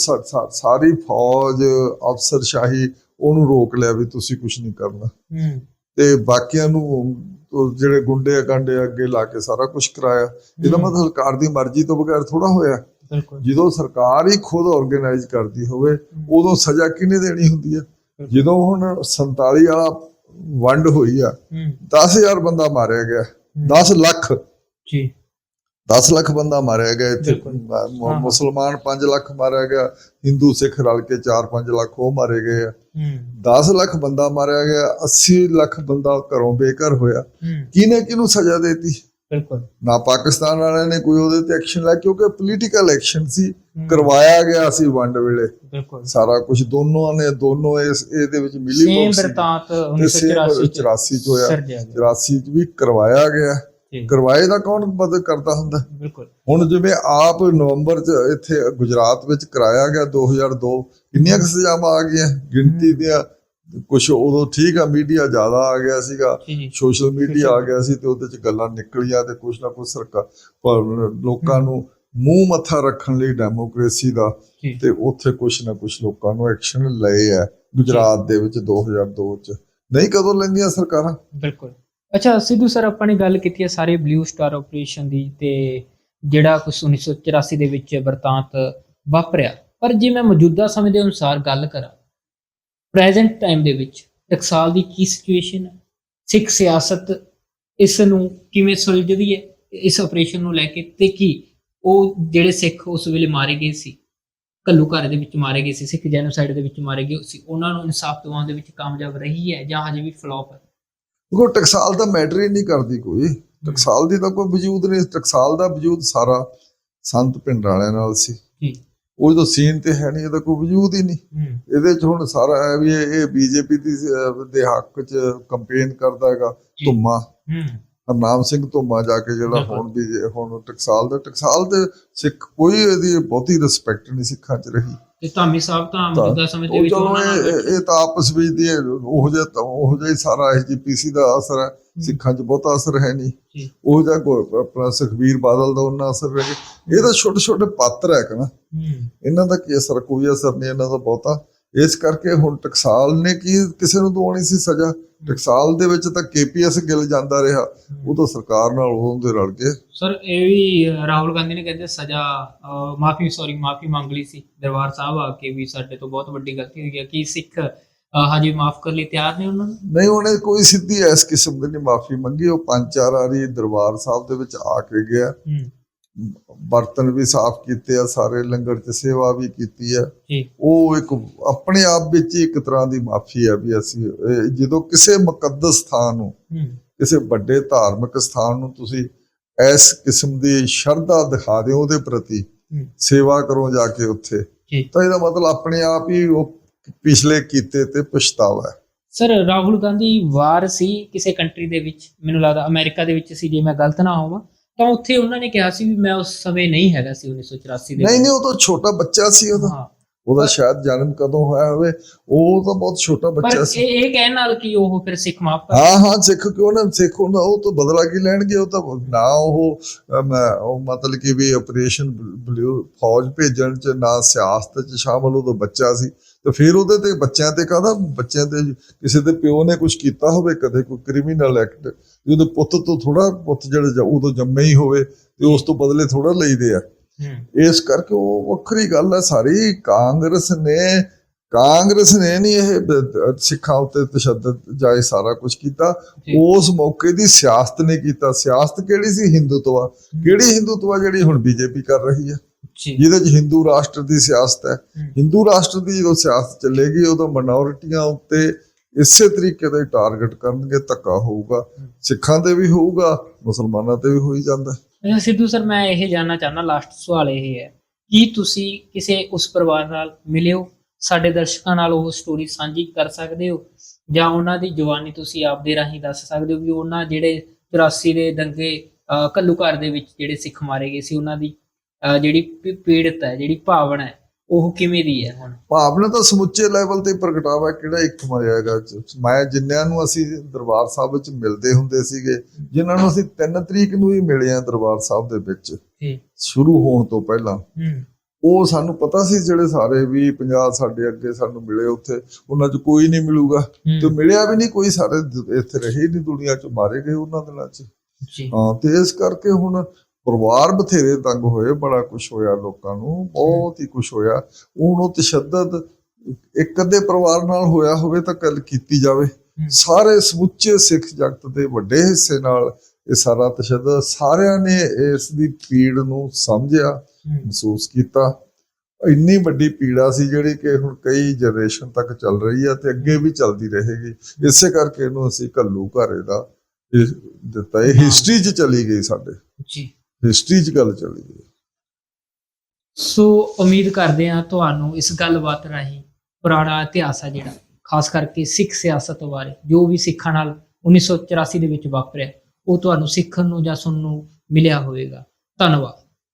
ਸਾਰੀ ਫੌਜ ਅਫਸਰਸ਼ਾਹੀ ਉਹਨੂੰ ਰੋਕ ਲਿਆ ਵੀ ਤੁਸੀਂ ਕੁਝ ਨਹੀਂ ਕਰਨਾ। ਤੇ ਬਾਕੀਆਂ ਨੂੰ ਉਹ ਜਿਹੜੇ ਗੁੰਡੇ ਕਾਂਡੇ ਅੱਗੇ ਲਾ ਕੇ ਸਾਰਾ ਕੁਝ ਕਰਾਇਆ। ਇਹਦਾ। ਮਤਲਬ ਸਰਕਾਰ ਦੀ ਮਰਜ਼ੀ ਤੋਂ ਬਗੈਰ ਥੋੜਾ ਹੋਇਆ। ਜਦੋਂ ਸਰਕਾਰ ਹੀ ਖੁਦ ਆਰਗੇਨਾਈਜ਼ ਕਰਦੀ ਹੋਵੇ ਉਦੋਂ ਸਜ਼ਾ ਕਿਹਨੇ ਦੇਣੀ ਹੁੰਦੀ ਹੈ ਜਦੋਂ ਹੁਣ 47 ਵਾਲਾ ਵੰਡ ਹੋਈ ਆ ਹੂੰ। 10000 ਬੰਦਾ ਮਾਰਿਆ ਗਿਆ 10 ਲੱਖ। ਜੀ। 10 ਲੱਖ ਬੰਦਾ ਮਾਰਿਆ ਗਿਆ ਇੱਥੇ। ਮੁਸਲਮਾਨ 5 ਲੱਖ ਮਾਰਿਆ ਗਿਆ ਹਿੰਦੂ ਸਿੱਖ ਰਲ ਕੇ 4-5 ਲੱਖ ਉਹ ਮਾਰੇ ਗਏ ਆ। ਹੂੰ। 10 ਲੱਖ ਬੰਦਾ ਮਾਰਿਆ ਗਿਆ 80 ਲੱਖ ਬੰਦਾ ਘਰੋਂ ਬੇਘਰ ਹੋਇਆ। ਹੂੰ। ਕਿਹਨੇ ਕਿਹਨੂੰ ਸਜ਼ਾ ਦੇਤੀ? ਬਿਲਕੁਲ। ਨਾ ਪਾਕਿਸਤਾਨ ਵਾਲਿਆਂ ਨੇ ਕੋਈ ਉਹਦੇ ਤੇ ਐਕਸ਼ਨ ਲਿਆ ਕਿਉਂਕਿ ਪੋਲੀਟੀਕਲ ਐਕਸ਼ਨ ਸੀ ਕਰਵਾਇਆ ਗਿਆ ਸੀ ਵੰਡ ਵੇਲੇ। ਬਿਲਕੁਲ। ਸਾਰਾ ਕੁਝ ਦੋਨੋਂ ਨੇ ਦੋਨੋਂ ਇਸ ਇਹਦੇ ਵਿੱਚ ਮਿਲੀ ਸੇਮ ਭੁਗਤ ਸੀ। ਬਰਤਾਂਤ ਤੇ ਸੇਮ 1984 ਚ 84 ਚ ਹੋਇਆ। ਸਿਰਜਿਆ ਗਿਆ। 84 ਚ ਵੀ ਕਰਵਾਇਆ ਗਿਆ। ਕਰਵਾਏ ਦਾ ਕੌਣ ਮਦਦ ਕਰਦਾ ਹੁੰਦਾ? ਬਿਲਕੁਲ। ਹੁਣ ਜਿਵੇਂ ਆਪ ਨਵੰਬਰ ਚ ਇੱਥੇ ਗੁਜਰਾਤ ਵਿੱਚ ਕਰਾਇਆ ਗਿਆ 2002 ਕਿੰਨੀਆਂ ਸਜ਼ਾਵਾਂ ਆ ਗਈਆਂ? ਗਿਣਤੀ ਦੀਆਂ ਕੁਝ ਉਦੋਂ ਠੀਕ ਆ ਮੀਡੀਆ ਜ਼ਿਆਦਾ ਆ ਗਿਆ ਸੀਗਾ। ਸੋਸ਼ਲ ਮੀਡੀਆ ਆ ਗਿਆ ਸੀ ਤੇ ਉਹਦੇ ਚ ਗੱਲਾਂ ਨਿਕਲੀਆਂ ਤੇ ਕੁਝ ਨਾ ਕੁਝ ਸਰਕਾਰ ਲੋਕਾਂ ਨੂੰ ਮੂੰਹ ਮੱਥਾ ਰੱਖਣ ਲਈ ਡੈਮੋਕ੍ਰੇਸੀ ਦਾ ਤੇ ਉੱਥੇ ਕੁਝ ਨਾ ਕੁਝ ਲੋਕਾਂ ਨੂੰ ਐਕਸ਼ਨ ਲਏ ਆ ਗੁਜਰਾਤ ਦੇ ਵਿੱਚ 2002 ਚ। ਨਹੀਂ ਕਦੋਂ ਲੈਂਦੀਆਂ ਸਰਕਾਰਾਂ? ਬਿਲਕੁਲ। ਅੱਛਾ, ਸਿੱਧੂ ਸਰ, ਆਪਾਂ ਨੇ ਗੱਲ ਕੀਤੀ ਹੈ ਸਾਰੇ ਬਲੂ ਸਟਾਰ ਆਪਰੇਸ਼ਨ ਦੀ ਤੇ ਜਿਹੜਾ ਕੁਝ 1984 ਦੇ ਵਿੱਚ ਵਰਤਾਂਤ ਵਾਪਰਿਆ। ਪਰ ਜੇ ਮੈਂ ਮੌਜੂਦਾ ਸਮੇਂ ਦੇ ਅਨੁਸਾਰ ਗੱਲ ਕਰਾਂ ਪ੍ਰੈਜ਼ੈਂਟ ਟਾਈਮ ਦੇ ਵਿੱਚ ਟਕਸਾਲ ਦੀ ਕੀ ਸਿਚੁਏਸ਼ਨ ਹੈ? ਸਿੱਖ ਸਿਆਸਤ ਇਸ ਨੂੰ ਕਿਵੇਂ ਸੁਲਝਦੀ ਹੈ? ਇਸ ਆਪਰੇਸ਼ਨ ਨੂੰ ਲੈ ਕੇ ਤੇ ਕੀ ਉਹ ਜਿਹੜੇ ਸਿੱਖ ਉਸ ਵੇਲੇ ਮਾਰੇ ਗਏ ਸੀ ਕੱਲੂ ਘਰ ਦੇ ਵਿੱਚ ਮਾਰੇ ਗਏ ਸੀ, ਸਿੱਖ ਜੈਨੋਸਾਈਡ ਦੇ ਵਿੱਚ ਮਾਰੇ ਗਏ ਸੀ, ਉਹਨਾਂ ਨੂੰ ਇਨਸਾਫ ਦਿਵਾਉਣ ਦੇ ਵਿੱਚ ਕਾਮਯਾਬ ਰਹੀ ਹੈ ਜਾਂ ਹਜੇ ਵੀ ਫਲॉप ਹੈ? ਉਹ ਟਕਸਾਲ ਦਾ ਮੈਟਰ ਹੀ ਨਹੀਂ ਕਰਦੀ ਕੋਈ। ਟਕਸਾਲ ਦੀ ਤਾਂ ਕੋਈ ਵਜੂਦ ਨਹੀਂ। ਟਕਸਾਲ ਦਾ ਵਜੂਦ ਸਾਰਾ ਸੰਤ ਪਿੰਡ ਵਾਲਿਆਂ ਨਾਲ ਸੀ। ਉਹ ਜਦੋਂ ਸੀਨ ਤੇ ਹੈ ਨਹੀਂ ਇਹਦਾ ਕੋਈ ਵਜੂਦ ਹੀ ਨਹੀਂ। ਇਹਦੇ ਚ ਹੁਣ ਸਾਰਾ ਹੈ ਵੀ ਇਹ ਬੀਜੇਪੀ ਦੀ ਦੇ ਹੱਕ ਚ ਕੰਪੇਨ ਕਰਦਾ ਹੈਗਾ। ਧੁੰਮਾ। ਹਰਨਾਮ ਸਿੰਘ ਧੁੰਮਾ ਜਾ ਕੇ ਜਿਹੜਾ। ਹੁਣ ਵੀ ਹੁਣ ਟਕਸਾਲ ਦਾ ਟਕਸਾਲ ਤੇ ਸਿੱਖ ਕੋਈ ਇਹਦੀ ਬਹੁਤੀ ਰਿਸਪੈਕਟ ਨਹੀਂ ਸਿੱਖਾਂ ਚ ਰਹੀ। ਤੇ ਧਾਮੀ ਸਾਹਿਬ ਤਾਂ ਮੌਜੂਦਾ ਸਮੇਂ ਦੇ ਵਿੱਚ ਚਲੋ ਇਹ ਇਹ ਤਾਂ ਆਪਸ ਵਿੱਚ ਦੀ ਉਹ ਤਾਂ ਉਹ ਹੀ ਸਾਰਾ ਐਸਜੀਪੀਸੀ ਦਾ ਅਸਰ ਹੈ। ਸਿੱਖਾਂ 'ਚ ਬਹੁਤਾ ਅਸਰ ਹੈ ਨਹੀਂ। ਜੀ। ਉਹ ਕੋ- ਆਪਣਾ ਸੁਖਬੀਰ ਬਾਦਲ ਦਾ ਉਹਨਾਂ ਅਸਰ ਰਹਿ ਗਿਆ। ਇਹ ਤਾਂ ਛੋਟੇ ਛੋਟੇ ਪਾਤਰ ਹੈ ਕਨਾ ਹੂੰ। ਇਹਨਾਂ ਦਾ ਕੀ ਅਸਰ ਕੋਈ ਅਸਰ ਨਹੀਂ ਇਹਨਾਂ ਦਾ ਬਹੁਤਾ। ਇਸ ਕਰਕੇ ਹੁਣ ਟਕਸਾਲ ਨੇ ਕੀ ਕਿਸੇ ਨੂੰ ਦਵਾਉਣੀ ਸੀ ਸਜ਼ਾ? ਟਕਸਾਲ ਦੇ ਵਿੱਚ ਤਾਂ ਕੇਪੀਐਸ ਗਿਲ ਜਾਂਦਾ ਰਿਹਾ। ਉਹ ਤਾਂ ਸਰਕਾਰ ਨਾਲ ਉਦੋਂ ਦੇ ਰਲ ਗਏ। ਸਰ ਇਹ ਵੀ ਰਾਹੁਲ ਗਾਂਧੀ ਨੇ ਕਹਿੰਦੇ ਸਜ਼ਾ ਮਾਫੀ ਸੌਰੀ ਮਾਫੀ ਮੰਗ ਲਈ ਸੀ। ਦਰਬਾਰ ਸਾਹਿਬ ਆ ਕੇ ਵੀ ਸਾਡੇ ਤੋਂ ਬਹੁਤ ਵੱਡੀ ਗਲਤੀ ਹੋਈ ਹੈ। ਕਿ ਸਿੱਖ ਹਜੇ ਮਾਫ ਕਰ ਲਈ ਤਿਆਰ ਨੇ ਉਹਨਾਂ ਨੂੰ? ਨਹੀਂ ਉਹਨੇ ਕੋਈ ਸਿੱਧੀ ਇਸ ਕਿਸਮ ਦੀ ਨਹੀਂ ਮਾਫੀ ਮੰਗੀ। ਉਹ ਪੰਜ ਚਾਰ ਵਾਰੀ ਦਰਬਾਰ ਸਾਹਿਬ ਦੇ ਵਿੱਚ ਆ ਕੇ ਗਿਆ। ਬਰਤਨ ਵੀ ਸਾਫ਼ ਕੀਤੇ ਆ ਸਾਰੇ ਲੰਗਰ 'ਚ ਸੇਵਾ ਵੀ ਕੀਤੀ ਆ। ਉਹ ਇੱਕ ਆਪਣੇ ਆਪ ਵਿੱਚ ਹੀ ਇੱਕ ਤਰ੍ਹਾਂ ਦੀ ਮਾਫੀ ਆ ਵੀ ਅਸੀਂ ਜਦੋਂ ਕਿਸੇ ਮੁਕੱਦਸ ਸਥਾਨ ਨੂੰ ਕਿਸੇ ਵੱਡੇ ਧਾਰਮਿਕ ਸਥਾਨ ਨੂੰ ਤੁਸੀਂ ਇਸ ਕਿਸਮ ਦੀ ਸ਼ਰਧਾ ਦਿਖਾ ਦਿਓ ਉਹਦੇ ਪ੍ਰਤੀ ਸੇਵਾ ਕਰੋ ਜਾ ਕੇ ਉੱਥੇ ਤਾਂ ਇਹਦਾ ਮਤਲਬ ਆਪਣੇ ਆਪ ਹੀ ਉਹ ਪਿਛਲੇ ਕੀਤੇ ਤੇ ਪਛਤਾਵਾ ਹੈ। ਸਰ ਰਾਹੁਲ ਗਾਂਧੀ ਵਾਰ ਸੀ ਕਿਸੇ ਕੰਟਰੀ ਦੇ ਵਿੱਚ? ਮੈਨੂੰ ਲੱਗਦਾ ਅਮਰੀਕਾ ਦੇ ਵਿੱਚ ਸੀ ਜੇ ਮੈਂ ਗਲਤ ਨਾ ਹੋਵਾਂ। ਤਾਂ ਉੱਥੇ ਉਹਨਾਂ ਨੇ ਕਿਹਾ ਸੀ ਵੀ ਮੈਂ ਉਸ ਸਮੇਂ ਨਹੀਂ ਹੈਗਾ ਸੀ 1984 ਦੇ ਨਹੀਂ ਨਹੀਂ ਉਹ ਤਾਂ ਛੋਟਾ ਬੱਚਾ ਸੀ ਉਹਦਾ ਹਾਂ। ਉਹਦਾ ਸ਼ਾਇਦ ਜਨਮ ਕਦੋਂ ਹੋਇਆ ਹੋਵੇ ਉਹ ਤਾਂ ਬਹੁਤ ਛੋਟਾ ਪਰ ਬੱਚਾ ਸੀ। ਇਹ ਇਹ ਕਹਿਣ ਨਾਲ ਕਿ ਉਹ ਫਿਰ ਸਿੱਖ ਮਾਫ ਕਰ ਹਾਂ ਹਾਂ ਸਿੱਖ ਕਿਉਂ ਨਾ ਸਿੱਖ ਹੁੰਦਾ ਉਹ ਤਾਂ ਬਦਲਾ ਕੀ ਲੈਣਗੇ ਉਹ ਤਾਂ ਨਾ ਉਹ ਅਮ, ਉਹ ਮਤਲਬ ਕਿ ਵੀ ਆਪਰੇਸ਼ਨ ਬਲੂ ਫੌਜ ਭੇਜਣ ਚ ਨਾ ਸਿਆਸਤ ਚ ਸ਼ਾਮਲ ਉਦੋਂ ਬੱਚਾ ਸੀ। ਤੇ ਫਿਰ ਉਹਦੇ ਤੇ ਬੱਚਿਆਂ ਤੇ ਕਾਹਦਾ? ਬੱਚਿਆਂ ਤੇ ਕਿਸੇ ਦੇ ਪਿਓ ਨੇ ਕੁਝ ਕੀਤਾ ਹੋਵੇ ਕਦੇ ਕੋਈ ਕ੍ਰਿਮੀਨਲ ਐਕਟ ਉਹਦੇ ਪੁੱਤ ਤੋਂ ਥੋੜਾ ਪੁੱਤ ਜਿਹੜੇ ਉਦੋਂ ਜੰਮੇ ਹੀ ਹੋਵੇ ਤੇ ਉਸ ਤੋਂ ਬਦਲੇ ਥੋੜਾ ਲਈਦੇ ਆ। ਹੂੰ। ਇਸ ਕਰਕੇ ਉਹ ਵੱਖਰੀ ਗੱਲ ਹੈ ਸਾਰੀ। ਕਾਂਗਰਸ ਨੇ ਕਾਂਗਰਸ ਨੇ ਨਹੀਂ ਇਹ ਸਿੱਖਾਂ ਉੱਤੇ ਤਸ਼ੱਦਦ ਜਾਏ ਸਾਰਾ ਕੁਝ ਕੀਤਾ। ਉਸ ਮੌਕੇ ਦੀ ਸਿਆਸਤ ਨੇ ਕੀਤਾ। ਸਿਆਸਤ ਕਿਹੜੀ ਸੀ? ਹਿੰਦੂਤਵਾ। ਕਿਹੜੀ ਹਿੰਦੂਤਵਾ ਜਿਹੜੀ ਹੁਣ ਬੀਜੇਪੀ ਕਰ ਰਹੀ ਹੈ ਜਿਹਦੇ ਚ ਹਿੰਦੂ ਰਾਸ਼ਟਰ ਦੀ ਸਿਆਸਤ ਹੈ। ਹਿੰਦੂ ਰਾਸ਼ਟਰ ਦੀ ਜਦੋਂ ਸਿਆਸਤ ਚੱਲੇਗੀ ਉਦੋਂ ਮਿਨੋਰਿਟੀਆਂ ਉੱਤੇ ਇਸੇ ਤਰੀਕੇ ਦਾ ਟਾਰਗੇਟ ਕਰਨਗੇ ਧੱਕਾ ਹੋਊਗਾ। ਸਿੱਖਾਂ ਤੇ ਵੀ ਹੋਊਗਾ ਮੁਸਲਮਾਨਾਂ ਤੇ ਵੀ ਹੋਈ ਜਾਂਦਾ। ਅੱਛਾ ਸਿੱਧੂ ਸਰ ਮੈਂ ਇਹ ਜਾਨਣਾ ਚਾਹਨਾ ਲਾਸਟ ਸਵਾਲ ਇਹ ਹੈ ਕੀ ਤੁਸੀਂ ਕਿਸੇ ਉਸ ਪਰਿਵਾਰ ਨਾਲ ਮਿਲੇ ਹੋ ਸਾਡੇ ਦਰਸ਼ਕਾਂ ਨਾਲ ਉਹ ਸਟੋਰੀ ਸਾਂਝੀ ਕਰ ਸਕਦੇ ਹੋ? ਜਾਂ ਉਹਨਾਂ ਦੀ ਜਵਾਨੀ ਤੁਸੀਂ ਆਪਦੇ ਰਾਹੀਂ ਦੱਸ ਸਕਦੇ ਹੋ ਵੀ ਉਹਨਾਂ ਜਿਹੜੇ 84 ਦੇ ਦੰਗੇ ਅਹ, ਘੱਲੂਘਾਰ ਦੇ ਵਿੱਚ ਜਿਹੜੇ ਸਿੱਖ ਮਾਰੇ ਗਏ ਸੀ ਉਹਨਾਂ ਦੀ ਅਹ, ਜਿਹੜੀ ਪੀ- ਪੀੜਤ ਹੈ ਜਿਹੜੀ ਭਾਵਨਾ ਹੈ ਉਹ ਕਿਵੇਂ ਦੀ ਹੈ ਹੁਣ? ਭਾਵਨਾ ਤਾਂ ਸਮੁੱਚੇ ਲੈਵਲ ਤੇ ਪ੍ਰਗਟਾਵਾ ਕਿਹੜਾ ਇੱਕ ਮਰਿਆਗਾ ਮੈਂ ਜਿੰਨਿਆਂ ਨੂੰ ਅਸੀਂ ਦਰਬਾਰ ਸਾਹਿਬ ਵਿੱਚ ਮਿਲਦੇ ਹੁੰਦੇ ਸੀਗੇ ਜਿਨ੍ਹਾਂ ਨੂੰ ਅਸੀਂ 3 ਤਰੀਕ ਨੂੰ ਹੀ ਮਿਲੇ ਆ ਦਰਬਾਰ ਸਾਹਿਬ ਦੇ ਵਿੱਚ। ਜੀ। ਸ਼ੁਰੂ ਹੋਣ ਤੋਂ ਪਹਿਲਾਂ। ਹੂੰ। ਉਹ ਸਾਨੂੰ ਪਤਾ ਸੀ ਜਿਹੜੇ ਸਾਰੇ ਵੀ ਪੰਜਾਬ ਸਾਡੇ ਅੱਗੇ ਸਾਨੂੰ ਮਿਲੇ ਉੱਥੇ ਉਹਨਾਂ 'ਚ ਕੋਈ ਨਹੀਂ ਮਿਲੂਗਾ। ਤੇ ਮਿਲਿਆ ਵੀ ਨਹੀਂ ਕੋਈ ਸਾਰੇ ਦ- ਇੱਥੇ ਰਹੇ ਨਹੀਂ ਦੁਨੀਆ 'ਚ ਮਾਰੇ ਗਏ ਉਹਨਾਂ ਦਿਨਾਂ 'ਚ। ਜੀ। ਹਾਂ ਤੇ ਇਸ ਕਰਕੇ ਹੁਣ ਪਰਿਵਾਰ ਬਥੇਰੇ ਤੰਗ ਹੋਏ ਬੜਾ ਕੁਝ ਹੋਇਆ ਲੋਕਾਂ ਨੂੰ ਬਹੁਤ ਹੀ ਕੁਝ ਹੋਇਆ। ਹੁਣ ਉਹ ਤਸ਼ੱਦਦ ਇੱਕ ਅੱਧੇ ਪਰਿਵਾਰ ਨਾਲ ਹੋਇਆ ਹੋਵੇ ਤਾਂ ਗੱਲ ਕੀਤੀ ਜਾਵੇ। ਸਾਰੇ ਸਮੁੱਚੇ ਸਿੱਖ ਜਗਤ ਦੇ ਵੱਡੇ ਹਿੱਸੇ ਨਾਲ ਇਹ ਸਾਰਾ ਤਸ਼ੱਦਦ ਸਾਰਿਆਂ ਨੇ ਇਸ ਦੀ ਪੀੜ ਨੂੰ ਸਮਝਿਆ ਮਹਿਸੂਸ ਕੀਤਾ। ਇੰਨੀ ਵੱਡੀ ਪੀੜਾ ਸੀ ਜਿਹੜੀ ਕਿ ਹੁਣ ਕਈ ਜਨਰੇਸ਼ਨ ਤੱਕ ਚੱਲ ਰਹੀ ਹੈ ਤੇ ਅੱਗੇ ਵੀ ਚੱਲਦੀ ਰਹੇਗੀ। ਇਸੇ ਕਰਕੇ ਇਹਨੂੰ ਅਸੀਂ ਘੱਲੂ ਘਾਰੇ ਦਾ ਦਿੱਤਾ। ਇਹ ਹਿਸਟਰੀ 'ਚ ਚਲੀ ਗਈ ਸਾਡੇ। ਜੀ। ਹਿਸਟਰੀ 'ਚ ਗੱਲ ਚਲੀ ਗਈ ਸੋ ਉਮੀਦ ਕਰਦੇ ਹਾਂ ਤੁਹਾਨੂੰ ਇਸ ਗੱਲਬਾਤ ਰਾਹੀਂ ਪੁਰਾਣਾ ਇਤਿਹਾਸ ਆ ਜਿਹੜਾ, ਖਾਸ ਕਰਕੇ ਸਿੱਖ ਸਿਆਸਤ ਬਾਰੇ, ਜੋ ਵੀ ਸਿੱਖਾਂ ਨਾਲ 1984 ਦੇ ਵਿੱਚ ਵਾਪਰਿਆ, ਉਹ ਤੁਹਾਨੂੰ ਸਿੱਖਣ ਨੂੰ ਜਾਂ ਸੁਣਨ ਨੂੰ ਮਿਲਿਆ ਹੋਵੇਗਾ। ਧੰਨਵਾਦ।